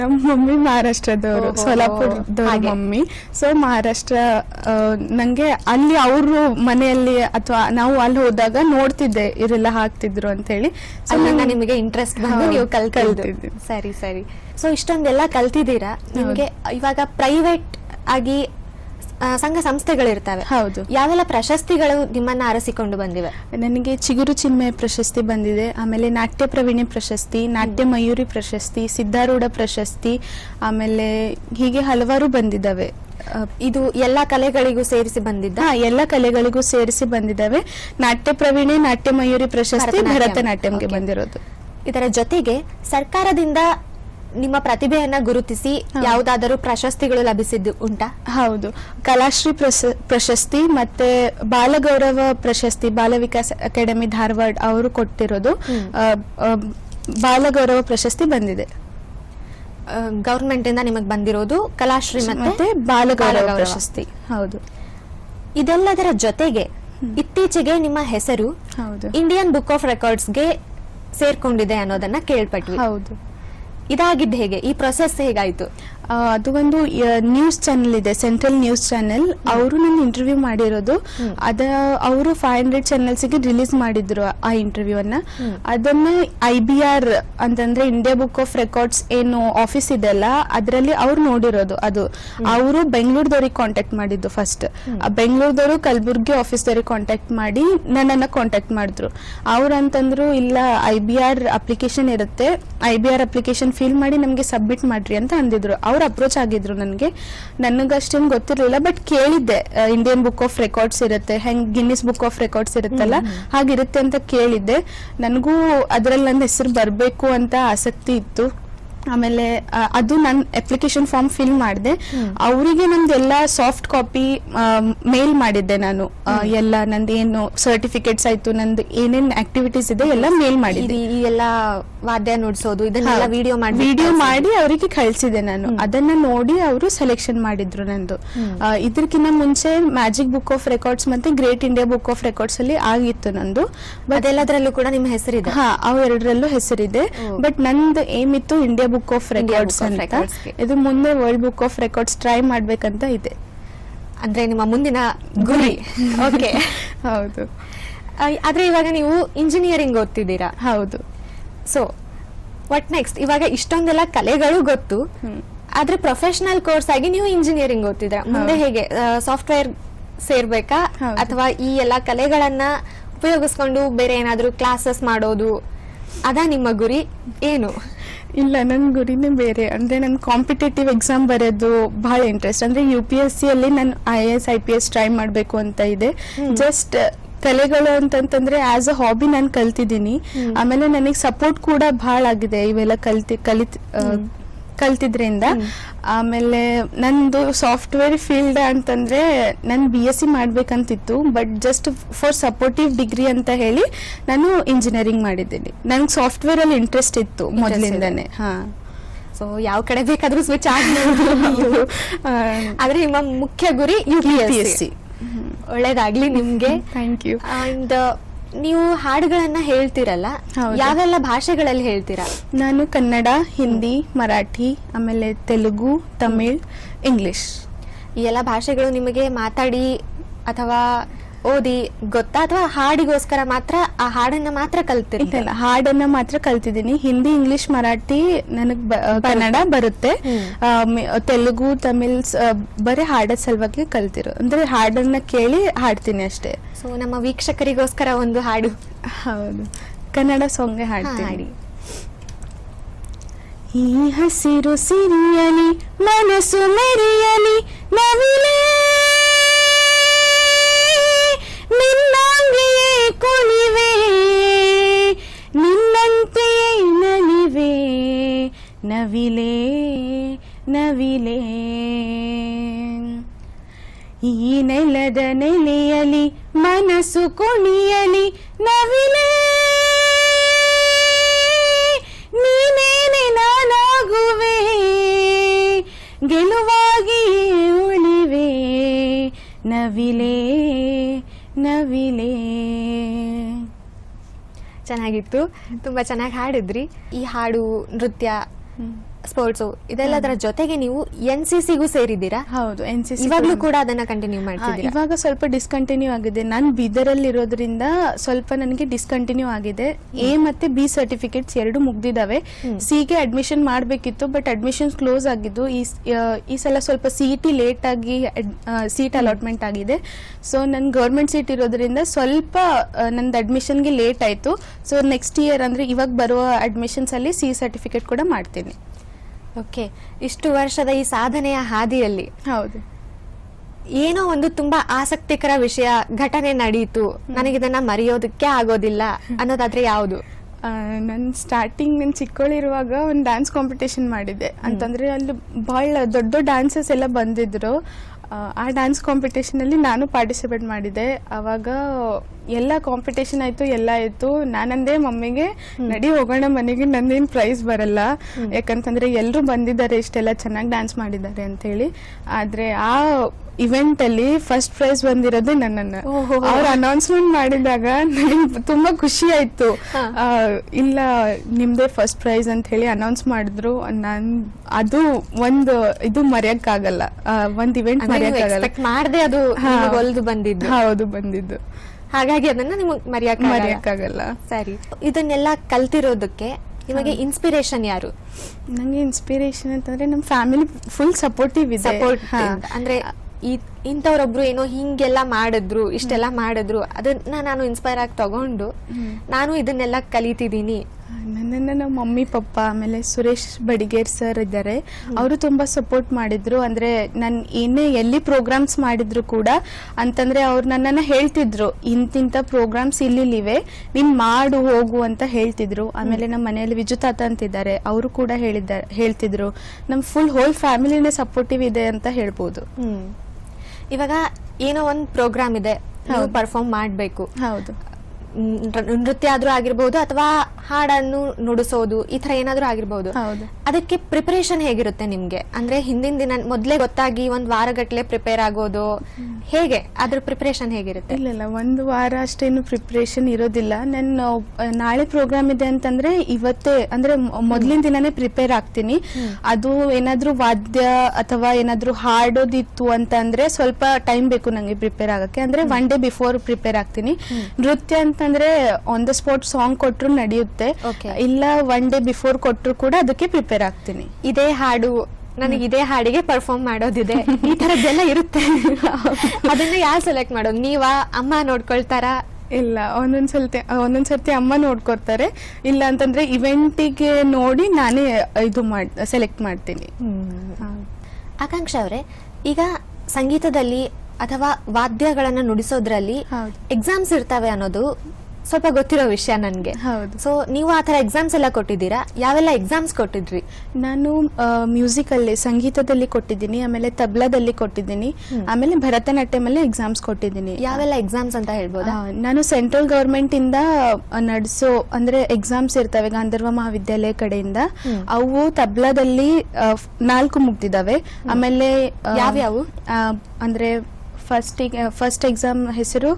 ನಮ್ಮ ಮಮ್ಮಿ ಮಹಾರಾಷ್ಟ್ರದವರು. ಸೋಲಾಪುರದವ್ರ ಮಮ್ಮಿ. ಸೊ ಮಹಾರಾಷ್ಟ್ರ ನಂಗೆ ಅಲ್ಲಿ ಅವರು ಮನೆಯಲ್ಲಿ ಅಥವಾ ನಾವು ಅಲ್ಲಿ ಹೋದಾಗ ನೋಡ್ತಿದ್ದೆ ಇವರೆಲ್ಲ ಹಾಕ್ತಿದ್ರು ಅಂತ ಹೇಳಿ ನಿಮಗೆ ಇಂಟ್ರೆಸ್ಟ್ ಬಂದು ನೀವು ಕಲ್ತಿದ್ದೆ. ಸರಿ ಸರಿ. ಸೊ ಇಷ್ಟೊಂದೆಲ್ಲ ಕಲ್ತಿದ್ದೀರಾ? ನಿಮಗೆ ಇವಾಗ ಪ್ರೈವೇಟ್ ಆಗಿ ಸಂಘ ಸಂಸ್ಥೆಗಳಿರ್ತವೆ. ಹೌದು. ಯಾವೆಲ್ಲ ಪ್ರಶಸ್ತಿಗಳು ನಿಮ್ಮನ್ನ ಆರಿಸಿಕೊಂಡು ಬಂದಿವೆ? ನನಗೆ ಚಿಗುರು ಚಿನ್ಮೆ ಪ್ರಶಸ್ತಿ ಬಂದಿದೆ ಆಮೇಲೆ ನಾಟ್ಯ ಪ್ರವೀಣಿ ಪ್ರಶಸ್ತಿ ನಾಟ್ಯ ಮಯೂರಿ ಪ್ರಶಸ್ತಿ ಸಿದ್ಧಾರೂಢ ಪ್ರಶಸ್ತಿ ಆಮೇಲೆ ಹೀಗೆ ಹಲವಾರು ಬಂದಿದ್ದಾವೆ. ಇದು ಎಲ್ಲಾ ಕಲೆಗಳಿಗೂ ಸೇರಿಸಿ ಬಂದಿದ್ದ? ಎಲ್ಲ ಕಲೆಗಳಿಗೂ ಸೇರಿಸಿ ಬಂದಿದ್ದಾವೆ. ನಾಟ್ಯ ಪ್ರವೀಣೆ ನಾಟ್ಯ ಮಯೂರಿ ಪ್ರಶಸ್ತಿ ಭರತನಾಟ್ಯಂ. ಭರತನಾಟ್ಯಂಗೆ ಬಂದಿರೋದು. ಇದರ ಜೊತೆಗೆ ಸರ್ಕಾರದಿಂದ ನಿಮ್ಮ ಪ್ರತಿಭೆಯನ್ನ ಗುರುತಿಸಿ. ಯಾವುದಾದರೂ ಪ್ರಶಸ್ತಿಗಳು ಲಭಿಸಿದ್ದು ಉಂಟಾ? ಹೌದು. ಕಲಾಶ್ರೀ ಪ್ರಶ- ಪ್ರಶಸ್ತಿ ಮತ್ತೆ ಬಾಲಗೌರವ ಪ್ರಶಸ್ತಿ ಬಾಲ ವಿಕಾಸ್ ಅಕಾಡೆಮಿ ಧಾರವಾಡ ಅವರು ಕೊಟ್ಟಿರೋದು ಬಾಲಗೌರವ ಪ್ರಶಸ್ತಿ ಬಂದಿದೆ. ಗವರ್ಮೆಂಟ್ ಇಂದ ನಿಮಗೆ ಬಂದಿರೋದು ಕಲಾಶ್ರೀ ಮತ್ತೆ ಬಾಲಗೌರವ. ಪ್ರಶಸ್ತಿ. ಹೌದು. ಇದೆಲ್ಲದರ ಜೊತೆಗೆ ಇತ್ತೀಚೆಗೆ ನಿಮ್ಮ ಹೆಸರು ಹೌದು. ಇಂಡಿಯನ್ ಬುಕ್ ಆಫ್ ರೆಕಾರ್ಡ್ಸ್ಗೆ ಸೇರ್ಕೊಂಡಿದೆ ಅನ್ನೋದನ್ನ ಕೇಳ್ಪಟ್ವಿ. ಹೌದು. ಇದಾಗಿದ್ದು ಹೇಗೆ? ಈ ಪ್ರೊಸೆಸ್ ಹೇಗಾಯ್ತು? ಅದು ಒಂದು ನ್ಯೂಸ್ ಚಾನೆಲ್ ಇದೆ ಸೆಂಟ್ರಲ್ ನ್ಯೂಸ್ ಚಾನೆಲ್ ಅವರು ನನ್ನ ಇಂಟರ್ವ್ಯೂ ಮಾಡಿರೋದು. ಅದ ಅವರು ಫೈವ್ ಹಂಡ್ರೆಡ್ ಚಾನೆಲ್ಸ್ಗೆ ರಿಲೀಸ್ ಮಾಡಿದ್ರು ಆ ಇಂಟರ್ವ್ಯೂ ಅನ್ನ. ಅದನ್ನ ಐ ಬಿ ಆರ್ ಅಂತಂದ್ರೆ ಇಂಡಿಯಾ ಬುಕ್ ಆಫ್ ರೆಕಾರ್ಡ್ಸ್ ಏನು ಆಫೀಸ್ ಇದೆ ಅಲ್ಲ ಅದರಲ್ಲಿ ಅವ್ರು ನೋಡಿರೋದು ಅದು. ಅವರು ಬೆಂಗಳೂರದವ್ರಿಗೆ ಕಾಂಟ್ಯಾಕ್ಟ್ ಮಾಡಿದ್ದು ಫಸ್ಟ್ ಬೆಂಗಳೂರದವರು ಕಲಬುರ್ಗಿ ಆಫೀಸ್ದವ್ರಿಗೆ ಕಾಂಟ್ಯಾಕ್ಟ್ ಮಾಡಿ ನನ್ನನ್ನ ಕಾಂಟ್ಯಾಕ್ಟ್ ಮಾಡಿದ್ರು. ಅವ್ರು ಅಂತಂದ್ರು ಇಲ್ಲ ಐ ಬಿ ಆರ್ ಅಪ್ಲಿಕೇಶನ್ ಇರುತ್ತೆ. I B R application fill ಮಾಡಿ ನಮಗೆ ಸಬ್ಮಿಟ್ ಮಾಡ್ರಿ ಅಂತ ಅಂದಿದ್ರು. ಅವ್ರು ಅಪ್ರೋಚ್ ಆಗಿದ್ರು ನನಗೆ. ನನಗಷ್ಟೇನು ಗೊತ್ತಿರಲಿಲ್ಲ ಬಟ್ ಕೇಳಿದ್ದೆ. ಇಂಡಿಯನ್ ಬುಕ್ ಆಫ್ ರೆಕಾರ್ಡ್ಸ್ ಇರುತ್ತೆ ಹೆಂಗ್ ಗಿನ್ನಿಸ್ ಬುಕ್ ಆಫ್ ರೆಕಾರ್ಡ್ಸ್ ಇರುತ್ತಲ್ಲ ಹಾಗಿರುತ್ತೆ ಅಂತ ಕೇಳಿದ್ದೆ. ನನಗೂ ಅದರಲ್ಲಿ ನನ್ನ ಹೆಸರು ಬರಬೇಕು ಅಂತ ಆಸಕ್ತಿ ಇತ್ತು. ಆಮೇಲೆ ಅದು ನನ್ನ ಅಪ್ಲಿಕೇಶನ್ ಫಾರ್ಮ್ ಫಿಲ್ ಮಾಡಿದೆ. ಅವರಿಗೆ ನಂದು ಎಲ್ಲ ಸಾಫ್ಟ್ ಕಾಪಿ ಮೇಲ್ ಮಾಡಿದ್ದೆ ನಾನು. ಎಲ್ಲ ನಂದು ಏನು ಸರ್ಟಿಫಿಕೇಟ್ಸ್ ಆಯ್ತು ನಂದು ಏನೇನ್ ಆಕ್ಟಿವಿಟೀಸ್ ಇದೆ ಎಲ್ಲ ಮೇಲ್ ಮಾಡಿದ್ದೆ. ಈ- ಎಲ್ಲ ವಾದ್ಯ ನುಡ್ಸೋದು ಇದನ್ನೆಲ್ಲ ವಿಡಿಯೋ ಮಾಡಿ ವಿಡಿಯೋ ಮಾಡಿ ಅವರಿಗೆ ಕಳಿಸಿದೆ ನಾನು. ಅದನ್ನ ನೋಡಿ ಅವರು ಸೆಲೆಕ್ಷನ್ ಮಾಡಿದ್ರು ನಂದು. ಇದಕ್ಕಿಂತ ಮುಂಚೆ ಮ್ಯಾಜಿಕ್ ಬುಕ್ ಆಫ್ ರೆಕಾರ್ಡ್ಸ್ ಮತ್ತೆ Great India Book of Records ಅಲ್ಲಿ ಆಗಿತ್ತು ನಂದು. ಬಟ್ ಅದೆಲ್ಲದರಲ್ಲೂ ಕೂಡ ನಿಮ್ಮ ಹೆಸರಿದೆ. ಹಾ ಅವೆರಡರಲ್ಲೂ ಹೆಸರಿದೆ. ಬಟ್ ನಂದು ಏಮ್ ಇತ್ತು ಇಂಡಿಯಾ ಬುಕ್ ಆಫ್ ರೆಕಾರ್ಡ್ಸ್ ಅಂತ. ಇದು ಮುಂದೆ world book of records try ಮಾಡ್ಬೇಕಂತ ಇದೆ. ಅಂದ್ರೆ ನಿಮ್ಮ ಮುಂದಿನ ಗುರಿ. ಓಕೆ ಹೌದು. ಆದ್ರೆ ಇವಾಗ ನೀವು ಇಂಜಿನಿಯರಿಂಗ್ ಓದ್ತಿದ್ದೀರಾ? ಹೌದು. ಸೊ ವಾಟ್ ನೆಕ್ಸ್ಟ್ ಇವಾಗ ಇಷ್ಟೊಂದೆಲ್ಲ ಕಲೆಗಳು ಗೊತ್ತು. ಆದ್ರೆ ಪ್ರೊಫೆಷನಲ್ ಕೋರ್ಸ್ ಆಗಿ ನೀವು ಇಂಜಿನಿಯರಿಂಗ್ ಓದ್ತಿದ್ರ ಮುಂದೆ ಹೇಗೆ? ಸಾಫ್ಟ್ವೇರ್ ಸೇರ್ಬೇಕಾ? ಅಥವಾ ಈ ಎಲ್ಲಾ ಕಲೆಗಳನ್ನ ಉಪಯೋಗಿಸ್ಕೊಂಡು ಬೇರೆ ಏನಾದ್ರೂ ಕ್ಲಾಸಸ್ ಮಾಡೋದು ಅದ ನಿಮ್ಮ ಗುರಿ? ಏನು? ಇಲ್ಲ ನನ್ನ ಗುರಿನೇ ಬೇರೆ. ಅಂದ್ರೆ ನನ್ನ ಕಾಂಪಿಟೇಟಿವ್ ಎಕ್ಸಾಮ್ ಬರೆಯೋದು ಭಾಳ ಇಂಟ್ರೆಸ್ಟ್ ಅಂದ್ರೆ ಯು ಪಿ ಎಸ್ ಸಿಯಲ್ಲಿ ನಾನು I S I P S try ಮಾಡಬೇಕು ಅಂತ ಇದೆ. ಜಸ್ಟ್ ಕಲೆಗಳು ಅಂತಂತಂದ್ರೆ ಆಸ್ ಅ ಹಾಬಿ ನಾನು ಕಲ್ತಿದ್ದೀನಿ. ಆಮೇಲೆ ನನಗೆ ಸಪೋರ್ಟ್ ಕೂಡ ಭಾಳ ಆಗಿದೆ. ಇವೆಲ್ಲ ಕಲ್ತಿ ಕಲಿತ್. ಕಲ್ತಿದ್ರಿಂದ ಆಮೇಲೆ ನಂದು ಸಾಫ್ಟ್ವೇರ್ ಫೀಲ್ಡ್ ಅಂತಂದ್ರೆ ನಾನು B S C ಮಾಡ್ಬೇಕಂತಿತ್ತು but just for supportive degree ಅಂತ ಹೇಳಿ ನಾನು ಇಂಜಿನಿಯರಿಂಗ್ ಮಾಡಿದ್ದೀನಿ. ನಂಗೆ ಸಾಫ್ಟ್ವೇರ್ ಅಲ್ಲಿ ಇಂಟ್ರೆಸ್ಟ್ ಇತ್ತು ಮೊದಲಿಂದಾನೆ. ಹಾ. ಸೊ ಯಾವ ಕಡೆ ಬೇಕಾದ್ರೂ ಸ್ವಿಚ್ ಆಗ್ಬೋದು. ಆದ್ರೆ ನಿಮ್ಮ ಮುಖ್ಯ ಗುರಿ ಯು ಪಿ ಎಸ್ ಸಿ ಒಳ್ಳೇದಾಗ್ಲಿ ನಿಮ್ಗೆ. ಥ್ಯಾಂಕ್ ಯು ಅಂಡ್ ನೀವು ಹಾಡುಗಳನ್ನ ಹೇಳ್ತಿರಲ್ಲ. ಯಾವೆಲ್ಲ ಭಾಷೆಗಳಲ್ಲಿ ಹೇಳ್ತೀರಾ? ನಾನು ಕನ್ನಡ ಹಿಂದಿ ಮರಾಠಿ ಆಮೇಲೆ ತೆಲುಗು ತಮಿಳ್ ಇಂಗ್ಲಿಷ್. ಈ ಎಲ್ಲ ಭಾಷೆಗಳು ನಿಮಗೆ ಮಾತಾಡಿ ಅಥವಾ ಓದಿ ಗೊತ್ತಾ? ಅಥವಾ ಹಾಡಿಗೋಸ್ಕರ ಮಾತ್ರ ಆ ಹಾಡನ್ನ ಮಾತ್ರ ಇಲ್ಲ ಹಾಡನ್ನ ಮಾತ್ರ ಕಲ್ತಿದ್ದೀನಿ. ಹಿಂದಿ ಇಂಗ್ಲಿಷ್ ಮರಾಠಿ ನನಗ್ ಕನ್ನಡ ಬರುತ್ತೆ. ತೆಲುಗು ತಮಿಳ್ ಬರೀ ಹಾಡ ಸಲುವಾಗಿ ಕಲ್ತಿರೋ ಅಂದ್ರೆ ಹಾಡನ್ನ ಕೇಳಿ ಹಾಡ್ತೀನಿ ಅಷ್ಟೇ. ಸೊ ನಮ್ಮ ವೀಕ್ಷಕರಿಗೋಸ್ಕರ ಒಂದು ಹಾಡು. ಹೌದು. ಕನ್ನಡ ಸಾಂಗ್ ಹಾಡ್ತೀನಿ ಹಾಡಿ. ಈ ಹಸಿರು ಸಿರಿಯಲಿ ಮನಸ್ಸು ಮೆರಿಯಲಿ ನವಿಲೇ ಕುಣಿವೆ ನಿನ್ನಂತೆಯೇ ನಲಿವೆ ನವಿಲೇ ನವಿಲೇ ಈ ನೆಲದ ನೆಲೆಯಲಿ ಮನಸ್ಸು ಕುಣಿಯಲಿ ನವಿಲೇ ನೀನೇನೆ ನಾನಾಗುವೆ ಗೆಲುವಾಗಿ ಉಳಿವೆ ನವಿಲೇ ನವಿಲೇ ಚೆನ್ನಾಗಿತ್ತು. ತುಂಬಾ ಚೆನ್ನಾಗಿ ಹಾಡಿದ್ರಿ. ಈ ಹಾಡು ನೃತ್ಯ ಸ್ಪೋರ್ಟ್ಸು ಇದೆಲ್ಲದರ ಜೊತೆಗೆ ನೀವು ಎನ್ ಸಿ ಸಿಗೂ ಸೇರಿದ್ದೀರಾ? ಹೌದು ಎನ್ ಸಿ ಇವಾಗ್ಲೂ ಕೂಡ ಅದನ್ನ ಕಂಟಿನ್ಯೂ ಮಾಡ್ತಿದ್ದೀರಾ? ಇವಾಗ ಸ್ವಲ್ಪ ಡಿಸ್ಕಂಟಿನ್ಯೂ ಆಗಿದೆ. ನಾನು ಬೀದರಲ್ಲಿ ಇರೋದ್ರಿಂದ ಸ್ವಲ್ಪ ನನಗೆ ಡಿಸ್ಕಂಟಿನ್ಯೂ ಆಗಿದೆ. ಎ ಮತ್ತೆ ಬಿ ಸರ್ಟಿಫಿಕೇಟ್ಸ್ ಎರಡು ಮುಗ್ದಿದಾವೆ. ಸಿಗೆ ಅಡ್ಮಿಷನ್ ಮಾಡಬೇಕಿತ್ತು ಬಟ್ ಅಡ್ಮಿಷನ್ ಕ್ಲೋಸ್ ಆಗಿದ್ದು ಈ ಈ ಸಲ ಸ್ವಲ್ಪ ಸಿ ಇ ಟಿ ಲೇಟ್ ಆಗಿ ಸೀಟ್ ಅಲಾಟ್ಮೆಂಟ್ ಆಗಿದೆ. ಸೊ ನನ್ ಗೌರ್ಮೆಂಟ್ ಸೀಟ್ ಇರೋದ್ರಿಂದ ಸ್ವಲ್ಪ ನಂದು ಅಡ್ಮಿಷನ್ಗೆ ಲೇಟ್ ಆಯ್ತು. ಸೊ ನೆಕ್ಸ್ಟ್ ಇಯರ್ ಅಂದ್ರೆ ಇವಾಗ ಬರುವ ಅಡ್ಮಿಷನ್ಸ್ ಅಲ್ಲಿ ಸಿ ಸರ್ಟಿಫಿಕೇಟ್ ಕೂಡ ಮಾಡ್ತೀನಿ. ಓಕೆ ಇಷ್ಟು ವರ್ಷದ ಈ ಸಾಧನೆಯ ಹಾದಿಯಲ್ಲಿ ಹೌದು. ಏನೋ ಒಂದು ತುಂಬಾ ಆಸಕ್ತಿಕರ ವಿಷಯ ಘಟನೆ ನಡೆಯಿತು ನನಗಿದನ್ನ ಮರೆಯೋದಕ್ಕೆ ಆಗೋದಿಲ್ಲ ಅನ್ನೋದಾದ್ರೆ ಯಾವುದು? ನಾನು ಸ್ಟಾರ್ಟಿಂಗ್ ನಾನು ಚಿಕ್ಕವಳಿರುವಾಗ ಒಂದು ಡ್ಯಾನ್ಸ್ ಕಾಂಪಿಟೇಷನ್ ಮಾಡಿದ್ದೆ. ಅಂತಂದ್ರೆ ಅಲ್ಲಿ ಭಾಳ ದೊಡ್ಡ ದೊಡ್ಡ ಡ್ಯಾನ್ಸಸ್ ಎಲ್ಲ ಬಂದಿದ್ರು. ಆ, ಡ್ಯಾನ್ಸ್ ಕಾಂಪಿಟೇಷನಲ್ಲಿ ನಾನು ಪಾರ್ಟಿಸಿಪೇಟ್ ಮಾಡಿದೆ. ಅವಾಗ ಎಲ್ಲ ಕಾಂಪಿಟೇಷನ್ ಆಯಿತು ಎಲ್ಲ ಆಯಿತು. ನಾನಂದೇ ಮಮ್ಮಿಗೆ ನಡಿ ಹೋಗೋಣ ಮನೆಗೆ ನಂದೇನು ಪ್ರೈಸ್ ಬರಲ್ಲ. ಯಾಕಂತಂದ್ರೆ ಎಲ್ಲರೂ ಬಂದಿದ್ದಾರೆ ಇಷ್ಟೆಲ್ಲ ಚೆನ್ನಾಗಿ ಡ್ಯಾನ್ಸ್ ಮಾಡಿದ್ದಾರೆ ಅಂತ ಹೇಳಿ ಆದ್ರೆ ಆ ಇವೆಂಟ್ ಅಲ್ಲಿ ಫಸ್ಟ್ ಪ್ರೈಸ್ ಬಂದಿರೋದೇ ನನ್ನನ್ನ. ಅವ್ರ ಅನೌನ್ಸ್ಮೆಂಟ್ ಮಾಡಿದಾಗ ನನಗೆ ತುಂಬಾ ಖುಷಿ ಆಯ್ತು. ಇಲ್ಲ ನಿಮ್ದೇ ಫಸ್ಟ್ ಪ್ರೈಸ್ ಅಂತ ಹೇಳಿ ಅನೌನ್ಸ್ ಮಾಡಿದ್ರು. ನಾನ್ ಅದು ಒಂದು ಇದು ಮರೆಯಕ್ಕಾಗಲ್ಲ. ಆಗಲ್ಲ ಒಂದ್ ಇವೆಂಟ್ ಮಾಡದೆ ಅದು. ಒಲ್ದು ಬಂದಿದ್ದು. ಹೌದು ಬಂದಿದ್ದು. ಹಾಗಾಗಿ ಅದನ್ನ ನಿಮಗೆ ಮರೆಯಕ್ಕೆ ಮರೆಯಕ್ಕಾಗಲ್ಲ. ಸರಿ. ಇದನ್ನೆಲ್ಲ ಕಲ್ತಿರೋದಕ್ಕೆ ನಿಮಗೆ ಇನ್ಸ್ಪಿರೇಷನ್ ಯಾರು? ನಂಗೆ ಇನ್ಸ್ಪಿರೇಷನ್ ಅಂತಂದ್ರೆ ನಮ್ ಫ್ಯಾಮಿಲಿ ಫುಲ್ ಸಪೋರ್ಟಿವ್ ಇದೆ. ಅಂದ್ರೆ ಈ- ಇಂಥವ್ರೊಬ್ರು ಏನೋ ಹಿಂಗೆಲ್ಲ ಮಾಡಿದ್ರು ಇಷ್ಟೆಲ್ಲ ಮಾಡಿದ್ರು ಅದನ್ನ ನಾನು ಇನ್ಸ್ಪೈರ್ ಆಗಿ ತಗೊಂಡು ನಾನು ಇದನ್ನೆಲ್ಲ ಕಲಿತಿದ್ದೀನಿ. ನನ್ನನ್ನು ನಮ್ಮ ಮಮ್ಮಿ ಪಪ್ಪ ಆಮೇಲೆ ಸುರೇಶ್ ಬಡಿಗೇರ್ ಸರ್ ಇದ್ದಾರೆ. ಅವರು ತುಂಬಾ ಸಪೋರ್ಟ್ ಮಾಡಿದ್ರು. ಅಂದ್ರೆ ನಾನು ಏನೇ ಎಲ್ಲಿ ಪ್ರೋಗ್ರಾಮ್ಸ್ ಮಾಡಿದ್ರು ಕೂಡ ಅಂತಂದ್ರೆ ಅವ್ರು ನನ್ನನ್ನ ಹೇಳ್ತಿದ್ರು ಇಂತಿಂತ ಪ್ರೋಗ್ರಾಮ್ಸ್ ಇಲ್ಲಿವೆ ನೀನ್ ಮಾಡು ಹೋಗು ಅಂತ ಹೇಳ್ತಿದ್ರು. ಆಮೇಲೆ ನಮ್ಮ ಮನೆಯಲ್ಲಿ ವಿಜು ತಾತ ಅಂತಿದ್ದಾರೆ ಅವರು ಕೂಡ ಹೇಳಿದ್ದಾರೆ ಹೇಳ್ತಿದ್ರು. ನಮ್ ಫುಲ್ ಹೋಲ್ ಫ್ಯಾಮಿಲಿನೇ ಸಪೋರ್ಟಿವ್ ಇದೆ ಅಂತ ಹೇಳ್ಬೋದು. ಹ್ಮ್. ಇವಾಗ ಏನೋ ಒಂದು ಪ್ರೋಗ್ರಾಮ್ ಇದೆ. ಪರ್ಫಾರ್ಮ್ ಮಾಡಬೇಕು ಹೌದು ನೃತ್ಯ ಆದ್ರೂ ಆಗಿರ್ಬಹುದು ಅಥವಾ ಹಾಡನ್ನು ನುಡಿಸೋದು ಈ ತರ ಏನಾದ್ರೂ ಆಗಿರ್ಬಹುದು ಹೌದು. ಅದಕ್ಕೆ ಪ್ರಿಪರೇಷನ್ ಹೇಗಿರುತ್ತೆ ನಿಮ್ಗೆ? ಅಂದ್ರೆ ಹಿಂದಿನ ದಿನ ಮೊದ್ಲೇ ಗೊತ್ತಾಗಿ ಒಂದ್ ವಾರಗಟ್ಲೆ ಪ್ರಿಪೇರ್ ಆಗೋದು ಹೇಗೆ? ಅದ್ರ ಪ್ರಿಪರೇಷನ್ ಹೇಗಿರುತ್ತೆ? ಇಲ್ಲ ಇಲ್ಲ ಒಂದು ವಾರ ಅಷ್ಟೇನು ಪ್ರಿಪರೇಷನ್ ಇರೋದಿಲ್ಲ. ನಾನು ನಾಳೆ ಪ್ರೋಗ್ರಾಮ್ ಇದೆ ಅಂತಂದ್ರೆ ಇವತ್ತೇ ಅಂದ್ರೆ ಮೊದ್ಲಿನ ದಿನನೇ ಪ್ರಿಪೇರ್ ಆಗ್ತೀನಿ. ಅದು ಏನಾದ್ರೂ ವಾದ್ಯ ಅಥವಾ ಏನಾದ್ರೂ ಹಾಡೋದಿತ್ತು ಅಂತಂದ್ರೆ ಸ್ವಲ್ಪ ಟೈಮ್ ಬೇಕು ನಂಗೆ ಪ್ರಿಪೇರ್ ಆಗಕ್ಕೆ. ಅಂದ್ರೆ ಒನ್ ಡೇ ಬಿಫೋರ್ ಪ್ರಿಪೇರ್ ಆಗ್ತೀನಿ. ನೃತ್ಯ ಅಂತಂದ್ರೆ ಆನ್ ದ ಸ್ಪಾಟ್ ಸಾಂಗ್ ಕೊಟ್ರು ನಡೆಯುತ್ತೆ. ಇಲ್ಲ ಒನ್ ಡೇ ಬಿಫೋರ್ ಕೊಟ್ರು ಕೂಡ ಅದಕ್ಕೆ ಪ್ರಿಪೇರ್ ಆಗ್ತೀನಿ. ಇದೇ ಹಾಡು ನನಗೆ ಇದೇ ಹಾಡಿಗೆ ಪರ್ಫಾರ್ಮ್ ಮಾಡೋದಿದೆ. ಈ ತರದ್ದೆಲ್ಲ ಇರುತ್ತೆ. ಅದನ್ನ ಯಾರು ಸೆಲೆಕ್ಟ್ ಮಾಡೋದು? ನೀವಾ ಅಮ್ಮ ನೋಡ್ಕೊಳ್ತಾರಾ? ಇಲ್ಲ ಒಂದೊಂದ್ ಒಂದೊಂದ್ಸರ್ತಿ ಒಂದೊಂದ್ ಸರ್ತಿ ಅಮ್ಮ ನೋಡ್ಕೊಡ್ತಾರೆ. ಇಲ್ಲ ಅಂತಂದ್ರೆ ಇವೆಂಟಿಗೆ ನೋಡಿ ನಾನೇ ಇದು ಮಾಡ್ ಸೆಲೆಕ್ಟ್ ಮಾಡ್ತೀನಿ. ಆಕಾಂಕ್ಷ ಅವರೇ ಈಗ ಸಂಗೀತದಲ್ಲಿ ಅಥವಾ ವಾದ್ಯಗಳನ್ನ ನುಡಿಸೋದ್ರಲ್ಲಿ. ಎಕ್ಸಾಮ್ಸ್ ಇರ್ತವೆ ಅನ್ನೋದು ಸ್ವಲ್ಪ ಗೊತ್ತಿರೋ ವಿಷಯ ನನ್ಗೆ. ಹೌದು. ಸೊ ನೀವು ಆ ತರ ಎಕ್ಸಾಮ್ಸ್ ಎಲ್ಲ ಕೊಟ್ಟಿದ್ದೀರಾ? ಯಾವೆಲ್ಲ ಎಕ್ಸಾಮ್ಸ್ ಕೊಟ್ಟಿದ್ರಿ? ನಾನು ಮ್ಯೂಸಿಕ್ ಅಲ್ಲಿ ಸಂಗೀತದಲ್ಲಿ ಕೊಟ್ಟಿದ್ದೀನಿ ಆಮೇಲೆ ತಬ್ಲಾದಲ್ಲಿ ಕೊಟ್ಟಿದ್ದೀನಿ ಆಮೇಲೆ ಭರತನಾಟ್ಯಮಲ್ಲಿ ಎಕ್ಸಾಮ್ಸ್ ಕೊಟ್ಟಿದ್ದೀನಿ. ಯಾವೆಲ್ಲ ಎಕ್ಸಾಮ್ಸ್ ಅಂತ ಹೇಳ್ಬೋದು? ನಾನು ಸೆಂಟ್ರಲ್ ಗವರ್ಮೆಂಟ್ ಇಂದ ನಡೆಸೋ ಅಂದ್ರೆ ಎಕ್ಸಾಮ್ಸ್ ಇರ್ತವೆ ಗಾಂಧರ್ವ ಮಹಾವಿದ್ಯಾಲಯ ಕಡೆಯಿಂದ ಅವು ತಬ್ಲಾದಲ್ಲಿ ನಾಲ್ಕು ಮುಗ್ದಿದಾವೆ ಆಮೇಲೆ ಯಾವ್ಯಾವು? ಅಂದ್ರೆ ಫಸ್ಟ್ ಫಸ್ಟ್ ಎಕ್ಸಾಮ್ ಹೆಸರು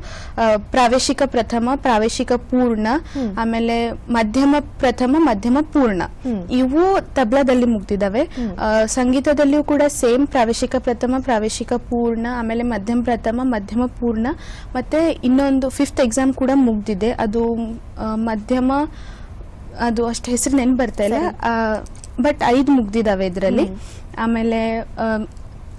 ಪ್ರಾವೇಶಿಕ ಪ್ರಥಮ ಪ್ರಾವೇಶಿಕ ಪೂರ್ಣ ಆಮೇಲೆ ಮಧ್ಯಮ ಪ್ರಥಮ ಮಧ್ಯಮ ಪೂರ್ಣ. ಇವು ತಬ್ಲಾದಲ್ಲಿ ಮುಗ್ದಿದಾವೆ ಸಂಗೀತದಲ್ಲಿಯೂ ಕೂಡ ಸೇಮ್ ಪ್ರಾವೇಶಿಕ ಪ್ರಥಮ ಪ್ರಾವೇಶಿಕ ಪೂರ್ಣ ಆಮೇಲೆ ಮಧ್ಯಮ ಪ್ರಥಮ ಮಧ್ಯಮ ಪೂರ್ಣ ಮತ್ತೆ ಇನ್ನೊಂದು ಫಿಫ್ತ್ ಎಕ್ಸಾಮ್ ಕೂಡ ಮುಗ್ದಿದೆ. ಅದು ಮಧ್ಯಮ ಅದು ಅಷ್ಟು ಹೆಸರು ನೆನ್ ಬರ್ತಾ ಇಲ್ಲ. ಬಟ್ ಐದು ಮುಗ್ದಿದಾವೆ ಇದರಲ್ಲಿ. ಆಮೇಲೆ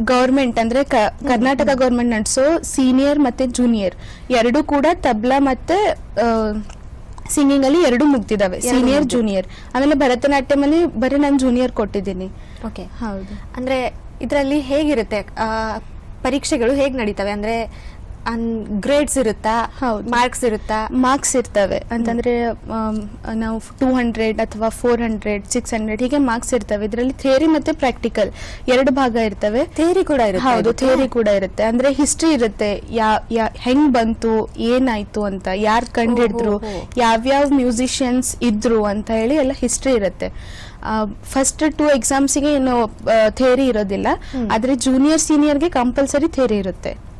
ಗೌರ್ಮೆಂಟ್ ಅಂದ್ರೆ ಕರ್ನಾಟಕ ಗೌರ್ಮೆಂಟ್ ನಡೆಸೋ ಸೀನಿಯರ್ ಮತ್ತೆ ಜೂನಿಯರ್ ಎರಡು ಕೂಡ ತಬ್ಲಾ ಮತ್ತೆ ಸಿಂಗಿಂಗ್ ಅಲ್ಲಿ ಎರಡು ಮುಗ್ದಿದಾವೆ. ಸೀನಿಯರ್ ಜೂನಿಯರ್ ಆಮೇಲೆ ಭರತನಾಟ್ಯಂ ಅಲ್ಲಿ ಬರೀ ನಾನು ಜೂನಿಯರ್ ಕೊಟ್ಟಿದ್ದೀನಿ. ಓಕೆ ಹೌದು. ಅಂದ್ರೆ ಇದರಲ್ಲಿ ಹೇಗಿರುತ್ತೆ ಪರೀಕ್ಷೆಗಳು ಹೇಗೆ ನಡೀತವೆ? ಅಂದ್ರೆ ಗ್ರೇಡ್ಸ್ ಇರುತ್ತಾ? ಹೌದು. ಮಾರ್ಕ್ಸ್ ಇರುತ್ತಾ? ಮಾರ್ಕ್ಸ್ ಇರ್ತವೆ. ಅಂತಂದ್ರೆ ನಾವು ಟೂ ಹಂಡ್ರೆಡ್ ಅಥವಾ ಫೋರ್ ಹಂಡ್ರೆಡ್ ಸಿಕ್ಸ್ ಹಂಡ್ರೆಡ್ ಹೀಗೆ ಮಾರ್ಕ್ಸ್ ಇರ್ತವೆ. ಇದರಲ್ಲಿ ಥಿಯರಿ ಮತ್ತೆ ಪ್ರಾಕ್ಟಿಕಲ್ ಎರಡು ಭಾಗ ಇರ್ತವೆ. ಥಿಯರಿ ಕೂಡ ಇರುತ್ತೆ. ಹೌದು? ಥಿಯರಿ ಕೂಡ ಇರುತ್ತೆ. ಅಂದ್ರೆ ಹಿಸ್ಟ್ರಿ ಇರುತ್ತೆ. ಯಾ ಹೆಂಗ್ ಬಂತು ಏನಾಯ್ತು ಅಂತ ಯಾರ್ ಕಂಡಿಡಿದ್ರು. ಯಾವ್ಯಾವ ಮ್ಯೂಸಿಷಿಯನ್ಸ್ ಇದ್ರು ಅಂತ ಹೇಳಿ ಎಲ್ಲ ಹಿಸ್ಟ್ರಿ ಇರುತ್ತೆ. ಫಸ್ಟ್ ಟೂ ಎಕ್ಸಾಮ್ಸಿಗೆ ಏನು ಥಿಯರಿ ಇರೋದಿಲ್ಲ. ಆದ್ರೆ ಜೂನಿಯರ್ ಸೀನಿಯರ್ಗೆ ಕಂಪಲ್ಸರಿ ಥಿಯರಿ ಇರುತ್ತೆ.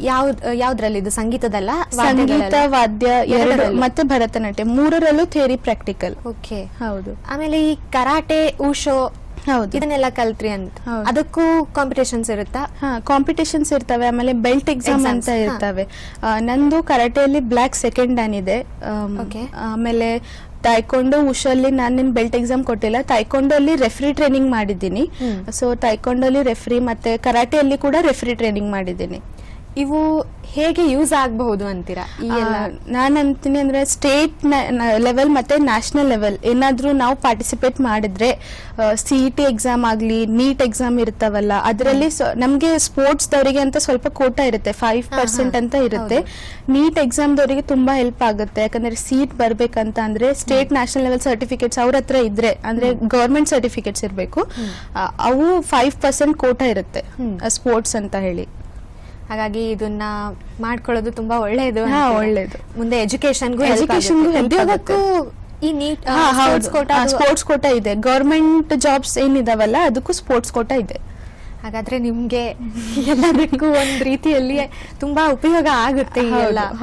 ಯಾವ್ದ್ ಯಾವ್ದ್ರಲ್ಲಿ? ಇದು ಸಂಗೀತದಲ್ಲ? ಸಂಗೀತ ವಾದ್ಯ ಎರಡು ಮತ್ತೆ ಭರತನಾಟ್ಯ. ಮೂರರಲ್ಲೂ ಥಿಯರಿ ಪ್ರಾಕ್ಟಿಕಲ್. ಓಕೆ. ಹೌದು. ಆಮೇಲೆ ಈ ಕರಾಟೆ ಉಶೋ ಹೌದು. ಇದನ್ನೆಲ್ಲ ಕಲ್ತ್ರಿ ಅಂತ. ಅದಕ್ಕೂ ಕಾಂಪಿಟೇಷನ್ಸ್ ಇರುತ್ತಾ? ಹಾ ಕಾಂಪಿಟೇಷನ್ಸ್ ಇರ್ತವೆ. ಆಮೇಲೆ ಬೆಲ್ಟ್ ಎಕ್ಸಾಮ್ ಅಂತ ಇರ್ತವೆ. ನಂದು ಕರಾಟೆಯಲ್ಲಿ ಬ್ಲ್ಯಾಕ್ ಸೆಕೆಂಡ್ ಡ್ಯಾನ್ ಇದೆ. ಆಮ್, ಆಮೇಲೆ ತಾಯ್ಕೊಂಡು ಉಷಲ್ಲಿ ನಾನು ನಿನ್ ಬೆಲ್ಟ್ ಎಕ್ಸಾಮ್ ಕೊಟ್ಟಿಲ್ಲ. ತಾಯ್ಕೊಂಡು ಅಲ್ಲಿ ರೆಫ್ರಿ ಟ್ರೈನಿಂಗ್ ಮಾಡಿದ್ದೀನಿ. ಸೊ ತಾಯ್ಕೊಂಡು ಅಲ್ಲಿ ರೆಫ್ರಿ ಮತ್ತೆ ಕರಾಟೆಯಲ್ಲಿ ಕೂಡ ರೆಫ್ರಿ ಟ್ರೈನಿಂಗ್ ಮಾಡಿದ್ದೀನಿ. ಇವು ಹೇಗೆ ಯೂಸ್ ಆಗಬಹುದು ಅಂತೀರಾ? ಈ ಎಲ್ಲ? ನಾನು ಅಂತೀನಿ ಅಂದ್ರೆ ಸ್ಟೇಟ್ ಲೆವೆಲ್ ಮತ್ತೆ ನ್ಯಾಷನಲ್ ಲೆವೆಲ್ ಏನಾದ್ರೂ ನಾವು ಪಾರ್ಟಿಸಿಪೇಟ್ ಮಾಡಿದ್ರೆ ಸಿ ಇ ಟಿ ಎಕ್ಸಾಮ್ ಆಗ್ಲಿ ನೀಟ್ ಎಕ್ಸಾಮ್ ಇರ್ತಾವಲ್ಲ ಅದರಲ್ಲಿ ನಮ್ಗೆ ಸ್ಪೋರ್ಟ್ಸ್ ದವರಿಗೆ ಅಂತ ಸ್ವಲ್ಪ ಕೋಟ ಇರುತ್ತೆ ಫೈವ್ ಪರ್ಸೆಂಟ್ ಅಂತ ಇರುತ್ತೆ. ನೀಟ್ ಎಕ್ಸಾಮ್ ದವರಿಗೆ ತುಂಬಾ ಹೆಲ್ಪ್ ಆಗುತ್ತೆ. ಯಾಕಂದ್ರೆ ಸೀಟ್ ಬರ್ಬೇಕಂತ ಅಂದ್ರೆ ಸ್ಟೇಟ್ ನ್ಯಾಷನಲ್ ಲೆವೆಲ್ ಸರ್ಟಿಫಿಕೇಟ್ಸ್ ಅವ್ರ ಹತ್ರ ಇದ್ರೆ ಅಂದ್ರೆ ಗೌರ್ಮೆಂಟ್ ಸರ್ಟಿಫಿಕೇಟ್ಸ್ ಇರಬೇಕು. ಅವು ಫೈವ್ ಪರ್ಸೆಂಟ್ ಕೋಟ ಇರುತ್ತೆ ಸ್ಪೋರ್ಟ್ಸ್ ಅಂತ ಹೇಳಿ. ಹಾಗಾಗಿ ಇದನ್ನ ಮಾಡ್ಕೊಳ್ಳೋದು ತುಂಬಾ ಒಳ್ಳೇದು ಒಳ್ಳೇದು. ಮುಂದೆ ಎಜುಕೇಶನ್ಗೂ ಎಜುಕೇಶನ್ಗೂ ಉದ್ಯೋಗಕ್ಕೂ ಈ ನೀಟ್ ಸ್ಪೋರ್ಟ್ಸ್ ಕೋಟ ಇದೆ. ಗೌರ್ಮೆಂಟ್ ಜಾಬ್ಸ್ ಏನಿದಾವಲ್ಲ ಅದಕ್ಕೂ ಸ್ಪೋರ್ಟ್ಸ್ ಕೋಟ ಇದೆ. ಹಾಗಾದ್ರೆ ನಿಮ್ಗೆ ಎಲ್ಲದಕ್ಕೂ ಒಂದ್ ರೀತಿಯಲ್ಲಿ ತುಂಬಾ ಉಪಯೋಗ ಆಗುತ್ತೆ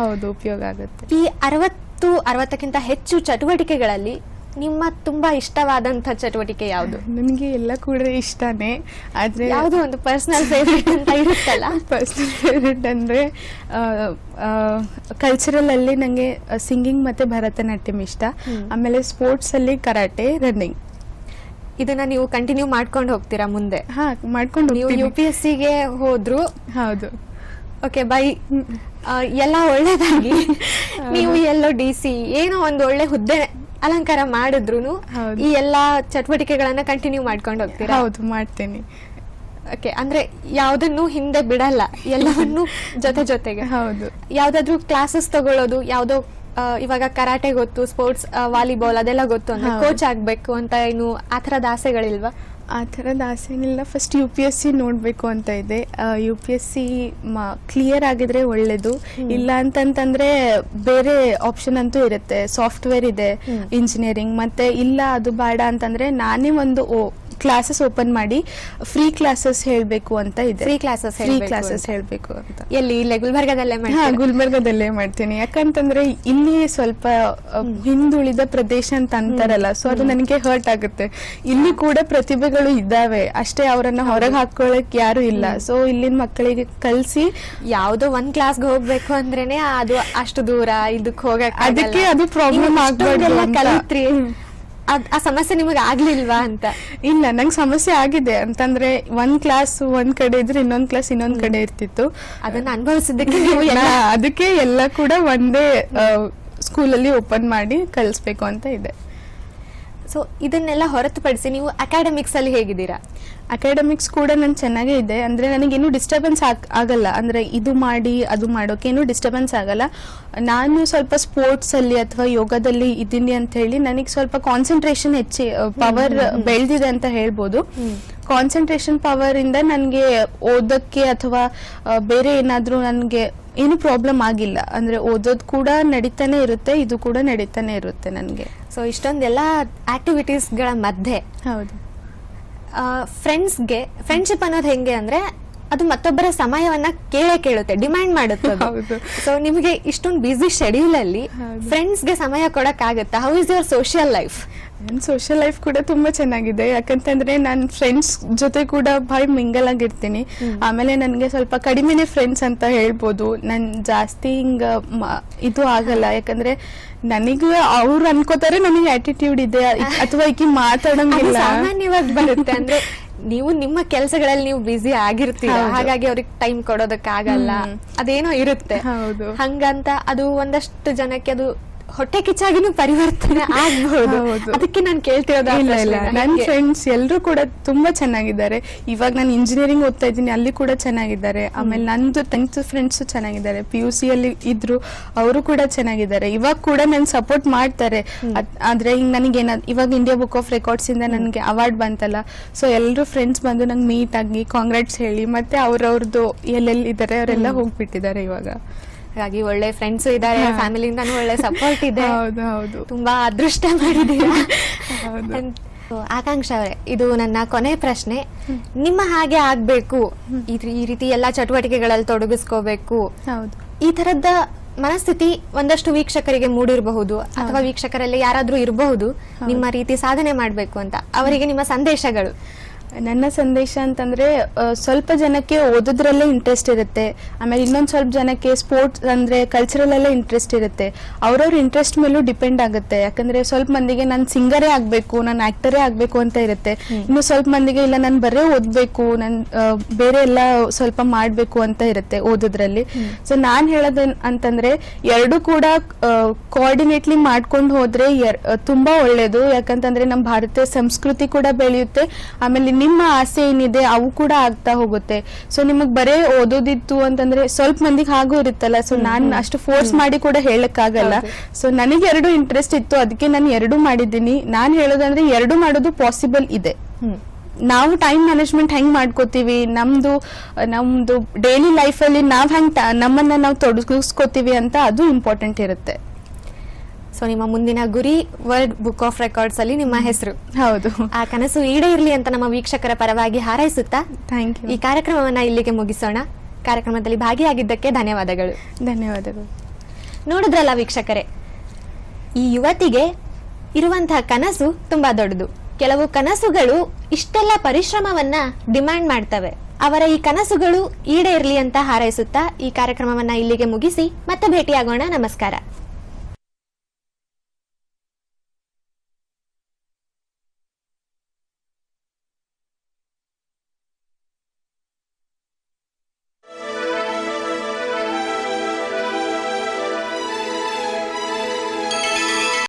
ಹೌದು ಉಪಯೋಗ ಆಗುತ್ತೆ. ಈ ಅರವತ್ತು ಅರವತ್ತಕ್ಕಿಂತ ಹೆಚ್ಚು ಚಟುವಟಿಕೆಗಳಲ್ಲಿ ನಿಮ್ಮ ತುಂಬಾ ಇಷ್ಟವಾದಂತ ಚಟುವಟಿಕೆ ಯಾವುದು? ನನಗೆ ಎಲ್ಲ ಕೂಡ ಇಷ್ಟನೇ ಆದ್ರೆ ಯಾವುದು ಒಂದು ಪರ್ಸನಲ್ ಫೇವ್ರೇಟ್ ಅಂತ ಇರುತ್ತಲ್ಲ? ಪರ್ಸನಲ್ ಫೇವ್ರೆಟ್ ಅಂದ್ರೆ ಕಲ್ಚರಲ್ ಅಲ್ಲಿ ನಂಗೆ ಸಿಂಗಿಂಗ್ ಮತ್ತೆ ಭರತನಾಟ್ಯಂ ಇಷ್ಟ. ಆಮೇಲೆ ಸ್ಪೋರ್ಟ್ಸ್ ಅಲ್ಲಿ ಕರಾಟೆ ರನ್ನಿಂಗ್ ಇದನ್ನ ನೀವು ಕಂಟಿನ್ಯೂ ಮಾಡ್ಕೊಂಡು ಹೋಗ್ತೀರಾ ಮುಂದೆ? ಹಾ ಮಾಡ್ಕೊಂಡು ನೀವು ಯು. ಪಿ ಎಸ್ ಸಿಗೆ ಹೋದ್ರು? ಹೌದು. ಓಕೆ ಬೈ ಎಲ್ಲ ಒಳ್ಳೇದಾಗಿ ನೀವು ಎಲ್ಲೋ ಡಿ ಸಿ ಏನೋ ಒಂದು ಒಳ್ಳೆ ಹುದ್ದೆ ಅಲಂಕಾರ ಮಾಡಿದ್ರು ಈ ಎಲ್ಲಾ ಚಟುವಟಿಕೆಗಳನ್ನ ಕಂಟಿನ್ಯೂ ಮಾಡ್ಕೊಂಡು ಹೋಗ್ತೀರಾ? ಹೌದು ಮಾಡ್ತೇನೆ. ಓಕೆ ಅಂದ್ರೆ ಯಾವ್ದನ್ನು ಹಿಂದೆ ಬಿಡಲ್ಲ ಎಲ್ಲವನ್ನು ಜೊತೆ ಜೊತೆಗೆ. ಹೌದು. ಯಾವ್ದಾದ್ರು ಕ್ಲಾಸಸ್ ತಗೊಳ್ಳೋದು ಯಾವ್ದೋ ಇವಾಗ ಕರಾಟೆ ಗೊತ್ತು ಸ್ಪೋರ್ಟ್ಸ್ ವಾಲಿಬಾಲ್ ಅದೆಲ್ಲ ಗೊತ್ತು ಅಂದ್ರೆ ಕೋಚ್ ಆಗ್ಬೇಕು ಅಂತ ಏನು ಆ ತರದ ಆಸೆಗಳಿಲ್ವಾ? ಆ ಥರದ ಆಸೆ ಏನಿಲ್ಲ first U P S C ನೋಡಬೇಕು ಅಂತ ಇದೆ. U P S C clear ಆಗಿದ್ರೆ ಒಳ್ಳೇದು. ಇಲ್ಲ ಅಂತಂತಂದ್ರೆ ಬೇರೆ ಆಪ್ಷನ್ ಅಂತೂ ಇರುತ್ತೆ. ಸಾಫ್ಟ್ವೇರ್ ಇದೆ ಇಂಜಿನಿಯರಿಂಗ್ ಮತ್ತೆ ಇಲ್ಲ ಅದು ಬೇಡ ಅಂತಂದ್ರೆ ನಾನೇ ಒಂದು ಕ್ಲಾಸಸ್ ಓಪನ್ ಮಾಡಿ ಫ್ರೀ ಕ್ಲಾಸಸ್ ಹೇಳಬೇಕು ಅಂತ ಇದೆ. Free classes free classes. ಹೇಳಬೇಕು ಅಂತ. ಎಲ್ಲಿ? ಇಲ್ಲೇ ಗುಲ್ಬರ್ಗದಲ್ಲೇ ಹಾ? ಗುಲ್ಬರ್ಗದಲ್ಲೇ ಮಾಡ್ತೀನಿ. ಯಾಕಂತಂದ್ರೆ ಇಲ್ಲಿ ಸ್ವಲ್ಪ ಹಿಂದುಳಿದ ಪ್ರದೇಶ ಅಂತ ಅಂತಾರಲ್ಲ ಸೊ ಅದು ನನಗೆ ಹರ್ಟ್ ಆಗುತ್ತೆ. ಇಲ್ಲಿ ಕೂಡ ಪ್ರತಿಭೆಗಳು ಇದ್ದಾವೆ. ಅಷ್ಟೇ ಅವರನ್ನ ಹೊರಗೆ ಹಾಕೊಳ್ಳಕ್ ಯಾರು ಇಲ್ಲ. ಸೊ ಇಲ್ಲಿನ ಮಕ್ಕಳಿಗೆ ಕಲ್ಸಿ ಯಾವ್ದೋ ಒಂದ್ ಕ್ಲಾಸ್ಗೆ ಹೋಗ್ಬೇಕು ಅಂದ್ರೇನೆ ಅದು ಅಷ್ಟು ದೂರ ಇದಕ್ಕೆ ಹೋಗಕ್ಕೆ ಅದಕ್ಕೆ ಅದು ಪ್ರಾಬ್ಲಮ್ ಆಗ್ಬಾರ್ದು. ಕಲಿತ್ರಿ. ಆ ಸಮಸ್ಯೆ ನಿಮಗೆ ಆಗ್ಲಿಲ್ವಾ ಅಂತ? ಇಲ್ಲ ನಂಗೆ ಸಮಸ್ಯೆ ಆಗಿದೆ. ಅಂತಂದ್ರೆ ಒಂದ್ ಕ್ಲಾಸ್ ಒಂದ್ ಕಡೆ ಇದ್ರೆ ಇನ್ನೊಂದ್ ಕ್ಲಾಸ್ ಇನ್ನೊಂದ್ ಕಡೆ ಇರ್ತಿತ್ತು. ಅದನ್ನ ಅನುಭವಿಸಿದ್ದಕ್ಕೆ ನೀವು ಅದಕ್ಕೆ ಎಲ್ಲ ಕೂಡ ಒಂದೇ ಸ್ಕೂಲಲ್ಲಿ ಓಪನ್ ಮಾಡಿ ಕಲಿಸ್ಬೇಕು ಅಂತ ಇದೆ. ಸೊ ಇದನ್ನೆಲ್ಲ ಹೊರತುಪಡಿಸಿ ನೀವು ಅಕಾಡೆಮಿಕ್ಸ್ ಅಲ್ಲಿ ಹೇಗಿದ್ದೀರಾ? ಅಕಾಡೆಮಿಕ್ಸ್ ಕೂಡ ನಾನು ಚೆನ್ನಾಗೇ ಇದೆ. ಅಂದರೆ ನನಗೇನು ಡಿಸ್ಟರ್ಬೆನ್ಸ್ ಆಗಲ್ಲ. ಅಂದ್ರೆ ಇದು ಮಾಡಿ ಅದು ಮಾಡೋಕೆ ಏನು ಡಿಸ್ಟರ್ಬೆನ್ಸ್ ಆಗಲ್ಲ. ನಾನು ಸ್ವಲ್ಪ ಸ್ಪೋರ್ಟ್ಸಲ್ಲಿ ಅಥವಾ ಯೋಗದಲ್ಲಿ ಇದ್ದೀನಿ ಅಂತ ಹೇಳಿ ನನಗೆ ಸ್ವಲ್ಪ ಕಾನ್ಸಂಟ್ರೇಷನ್ ಹೆಚ್ಚಿ ಪವರ್ ಬೆಳೆದಿದೆ ಅಂತ ಹೇಳ್ಬೋದು. ಕಾನ್ಸಂಟ್ರೇಷನ್ ಪವರ್ ಇಂದ ನನಗೆ ಓದೋಕ್ಕೆ ಅಥವಾ ಬೇರೆ ಏನಾದರೂ ನನಗೆ ಏನು ಪ್ರಾಬ್ಲಮ್ ಆಗಿಲ್ಲ. ಅಂದ್ರೆ ಓದೋದು ಕೂಡ ನಡೀತಾನೆ ಇರುತ್ತೆ ಇದು ಕೂಡ ನಡೀತಾನೆ ಇರುತ್ತೆ ನನಗೆ. ಸೊ ಇಷ್ಟೊಂದೆಲ್ಲ ಆಕ್ಟಿವಿಟೀಸ್ಗಳ ಮಧ್ಯೆ ಹೌದು. ಫ್ರೆಂಡ್ಸ್ಗೆ ಫ್ರೆಂಡ್ಶಿಪ್ ಅನ್ನೋದು ಹೆಂಗೆ ಅಂದ್ರೆ ಅದು ಮತ್ತೊಬ್ಬರ ಸಮಯವನ್ನ ಕೇಳೇ ಕೇಳುತ್ತೆ ಡಿಮ್ಯಾಂಡ್ ಮಾಡುತ್ತೆ. ಸೊ ನಿಮಗೆ ಇಷ್ಟೊಂದು ಬ್ಯುಸಿ ಶೆಡ್ಯೂಲ್ ಅಲ್ಲಿ. ಫ್ರೆಂಡ್ಸ್ಗೆ ಸಮಯ ಕೊಡಕ್ ಆಗುತ್ತಾ how is your social life ನನ್ನ ಸೋಷಿಯಲ್ ಲೈಫ್ ಕೂಡ ತುಂಬಾ ಚೆನ್ನಾಗಿದೆ. ಯಾಕಂತಂದ್ರೆ ನನ್ನ ಫ್ರೆಂಡ್ಸ್ ಜೊತೆ ಕೂಡ ಭಾರಿ ಮಿಂಗಲ್ ಆಗಿರ್ತೀನಿ. ಆಮೇಲೆ ನನಗೆ ಸ್ವಲ್ಪ ಕಡಿಮೆನೆ ಫ್ರೆಂಡ್ಸ್ ಅಂತ ಹೇಳ್ಬೋದು. ನನ್ ಜಾಸ್ತಿ ಹಿಂಗ ಇದು ಆಗಲ್ಲ. ಯಾಕಂದ್ರೆ ನನಗೂ ಅವ್ರು ಅನ್ಕೋತಾರೆ ನನಗೆ ಆಟಿಟ್ಯೂಡ್ ಇದೆ. ಅಥವಾ ಈಕಿ ಮಾತಾಡಂಗಿಲ್ಲ. ಸಾಮಾನ್ಯವಾಗಿ ಬರುತ್ತೆ. ಅಂದ್ರೆ ನೀವು ನಿಮ್ಮ ಕೆಲಸಗಳಲ್ಲಿ ನೀವು ಬ್ಯುಸಿ ಆಗಿರ್ತೀರ. ಹಾಗಾಗಿ ಅವ್ರಿಗೆ ಟೈಮ್ ಕೊಡೋದಕ್ಕಾಗಲ್ಲ. ಅದೇನೋ ಇರುತ್ತೆ. ಹೌದು. ಹಂಗಂತ ಅದು ಒಂದಷ್ಟು ಜನಕ್ಕೆ ಅದು ಹೊಟ್ಟೆ ಕಿಚ್ಚಾಗಿನೂ ಪರಿವರ್ತನೆ ಆಗ್ಬಹುದು ಅದಕ್ಕೆ ನಾನು ಕೇಳ್ತಿರೋದು ಆ ಇಲ್ಲ ಇಲ್ಲ. ನನ್ನ ಫ್ರೆಂಡ್ಸ್ ಎಲ್ಲರೂ ಕೂಡ ತುಂಬಾ ಚೆನ್ನಾಗಿದ್ದಾರೆ. ಇವಾಗ ನಾನು ಇಂಜಿನಿಯರಿಂಗ್ ಓದ್ತಾ ಇದ್ದೀನಿ ಅಲ್ಲಿ ಕೂಡ ಚೆನ್ನಾಗಿದ್ದಾರೆ. ಆಮೇಲೆ ನಂದು ಟೆಂತ್ ಫ್ರೆಂಡ್ಸ್ ಚೆನ್ನಾಗಿದ್ದಾರೆ. ಪಿ ಯು ಸಿ ಅಲ್ಲಿ ಇದ್ರು ಅವರು ಕೂಡ ಚೆನ್ನಾಗಿದ್ದಾರೆ. ಇವಾಗ ಕೂಡ ನನ್ ಸಪೋರ್ಟ್ ಮಾಡ್ತಾರೆ. ಆದ್ರೆ ಹಿಂಗ್ ನನಗೆ ಏನಾದ್ ಇವಾಗ ಇಂಡಿಯಾ ಬುಕ್ ಆಫ್ ರೆಕಾರ್ಡ್ಸ್ ಇಂದ ನನಗೆ ಅವಾರ್ಡ್ ಬಂತಲ್ಲ ಸೊ ಎಲ್ಲರೂ ಫ್ರೆಂಡ್ಸ್ ಬಂದು ನಂಗೆ ಮೀಟ್ ಆಗಿ ಕಾಂಗ್ರಾಟ್ಸ್ ಹೇಳಿ ಮತ್ತೆ ಅವ್ರವ್ರದ್ದು ಎಲ್ಲೆಲ್ಲಿ ಇದ್ದಾರೆ ಅವರೆಲ್ಲ ಹೋಗ್ಬಿಟ್ಟಿದ್ದಾರೆ ಇವಾಗ. ಹಾಗಾಗಿ ಒಳ್ಳೆ ಫ್ರೆಂಡ್ಸ್ ಇದ್ದಾರೆ ಫ್ಯಾಮಿಲಿ ಫ್ಯಾಮಿಲಿಯಿಂದಾನು ಒಳ್ಳೆ ಸಪೋರ್ಟ್ ಇದೆ. ಹೌದು ಹೌದು. ತುಂಬಾ ಅದೃಷ್ಟ ಮಾಡಿದೀರಾ ಆಕಾಂಕ್ಷ ಅವರೇ ಇದು ನನ್ನ ಕೊನೆ ಪ್ರಶ್ನೆ. ನಿಮ್ಮ ಹಾಗೆ ಆಗ್ಬೇಕು. ಈ ರೀತಿ ಎಲ್ಲಾ ಚಟುವಟಿಕೆಗಳಲ್ಲಿ ತೊಡಗಿಸ್ಕೋಬೇಕು. ಹೌದು. ಈ ತರದ ಮನಸ್ಥಿತಿ ಒಂದಷ್ಟು ವೀಕ್ಷಕರಿಗೆ ಮೂಡಿರಬಹುದು ಅಥವಾ ವೀಕ್ಷಕರಲ್ಲಿ ಯಾರಾದ್ರೂ ಇರಬಹುದು. ನಿಮ್ಮ ರೀತಿ ಸಾಧನೆ ಮಾಡಬೇಕು ಅಂತ. ಅವರಿಗೆ ನಿಮ್ಮ ಸಂದೇಶಗಳು. ನನ್ನ ಸಂದೇಶ ಅಂತಂದ್ರೆ ಸ್ವಲ್ಪ ಜನಕ್ಕೆ ಓದೋದ್ರಲ್ಲೇ ಇಂಟ್ರೆಸ್ಟ್ ಇರುತ್ತೆ. ಆಮೇಲೆ ಇನ್ನೊಂದು ಸ್ವಲ್ಪ ಜನಕ್ಕೆ ಸ್ಪೋರ್ಟ್ಸ್ ಅಂದ್ರೆ ಕಲ್ಚರಲ್ ಅಲ್ಲೇ ಇಂಟ್ರೆಸ್ಟ್ ಇರುತ್ತೆ. ಅವ್ರವ್ರ ಇಂಟ್ರೆಸ್ಟ್ ಮೇಲೂ ಡಿಪೆಂಡ್ ಆಗುತ್ತೆ. ಯಾಕಂದ್ರೆ ಸ್ವಲ್ಪ ಮಂದಿಗೆ ನಾನು ಸಿಂಗರೇ ಆಗ್ಬೇಕು ನಾನು ಆಕ್ಟರೇ ಆಗ್ಬೇಕು ಅಂತ ಇರುತ್ತೆ. ಇನ್ನು ಸ್ವಲ್ಪ ಮಂದಿಗೆ ಇಲ್ಲ ನಾನು ಬರೇ ಓದ್ಬೇಕು ನನ್ ಬೇರೆ ಎಲ್ಲ ಸ್ವಲ್ಪ ಮಾಡ್ಬೇಕು ಅಂತ ಇರುತ್ತೆ ಓದೋದ್ರಲ್ಲಿ. ಸೊ ನಾನ್ ಹೇಳೋದ್ ಅಂತಂದ್ರೆ ಎರಡು ಕೂಡ ಕೋಆರ್ಡಿನೇಟ್ಲಿ ಮಾಡ್ಕೊಂಡು ಹೋದ್ರೆ ತುಂಬಾ ಒಳ್ಳೇದು. ಯಾಕಂತಂದ್ರೆ ನಮ್ಮ ಭಾರತೀಯ ಸಂಸ್ಕೃತಿ ಕೂಡ ಬೆಳೆಯುತ್ತೆ. ಆಮೇಲೆ ನಿಮ್ಮ ಆಸೆ ಏನಿದೆ ಅವು ಕೂಡ ಆಗ್ತಾ ಹೋಗುತ್ತೆ. ಸೊ ನಿಮಗ್ ಬರೇ ಓದೋದಿತ್ತು ಅಂತಂದ್ರೆ ಸ್ವಲ್ಪ ಮಂದಿಗೆ ಹಾಗೂ ಇರುತ್ತಲ್ಲ ಸೊ ನಾನ್ ಅಷ್ಟು ಫೋರ್ಸ್ ಮಾಡಿ ಕೂಡ ಹೇಳಕ್ಕಾಗಲ್ಲ. ಸೊ ನನಗೆ ಎರಡು ಇಂಟ್ರೆಸ್ಟ್ ಇತ್ತು ಅದಕ್ಕೆ ನಾನು ಎರಡು ಮಾಡಿದ್ದೀನಿ. ನಾನ್ ಹೇಳೋದಂದ್ರೆ ಎರಡು ಮಾಡೋದು ಪಾಸಿಬಲ್ ಇದೆ. ನಾವು ಟೈಮ್ ಮ್ಯಾನೇಜ್ಮೆಂಟ್ ಹೆಂಗ್ ಮಾಡ್ಕೋತೀವಿ? ನಮ್ದು ನಮ್ದು ಡೈಲಿ ಲೈಫಲ್ಲಿ ನಾವ್ ಹೆಂಗ್ ನಮ್ಮನ್ನ ನಾವು ತೊಡಗಿಸ್ಕೋತೀವಿ ಅಂತ ಅದು ಇಂಪಾರ್ಟೆಂಟ್ ಇರುತ್ತೆ. ಸೊ ನಿಮ್ಮ ಮುಂದಿನ ಗುರಿ ವರ್ಲ್ಡ್ ಬುಕ್ ಆಫ್ ರೆಕಾರ್ಡ್ಸ್ ಅಲ್ಲಿ ನಿಮ್ಮ ಹೆಸರು. ಹೌದು. ಆ ಕನಸು ಈಡೇರಲಿ ಅಂತ ನಮ್ಮ ವೀಕ್ಷಕರ ಪರವಾಗಿ ಹಾರೈಸುತ್ತಾ? ಥ್ಯಾಂಕ್ ಯು ಈ ಕಾರ್ಯಕ್ರಮವನ್ನ ಇಲ್ಲಿಗೆ ಮುಗಿಸೋಣ. ಕಾರ್ಯಕ್ರಮದಲ್ಲಿ ಭಾಗಿಯಾಗಿದ್ದಕ್ಕೆ ಧನ್ಯವಾದಗಳು. ಧನ್ಯವಾದಗಳು. ನೋಡಿದ್ರಲ್ಲ ವೀಕ್ಷಕರೇ ಈ ಯುವತಿಗೆ ಇರುವಂತಹ ಕನಸು ತುಂಬಾ ದೊಡ್ಡದು. ಕೆಲವು ಕನಸುಗಳು ಇಷ್ಟೆಲ್ಲ ಪರಿಶ್ರಮವನ್ನ ಡಿಮ್ಯಾಂಡ್ ಮಾಡ್ತವೆ. ಅವರ ಈ ಕನಸುಗಳು ಈಡೇರಲಿ ಅಂತ ಹಾರೈಸುತ್ತಾ ಈ ಕಾರ್ಯಕ್ರಮವನ್ನ ಇಲ್ಲಿಗೆ ಮುಗಿಸಿ ಮತ್ತೆ ಭೇಟಿಯಾಗೋಣ. ನಮಸ್ಕಾರ.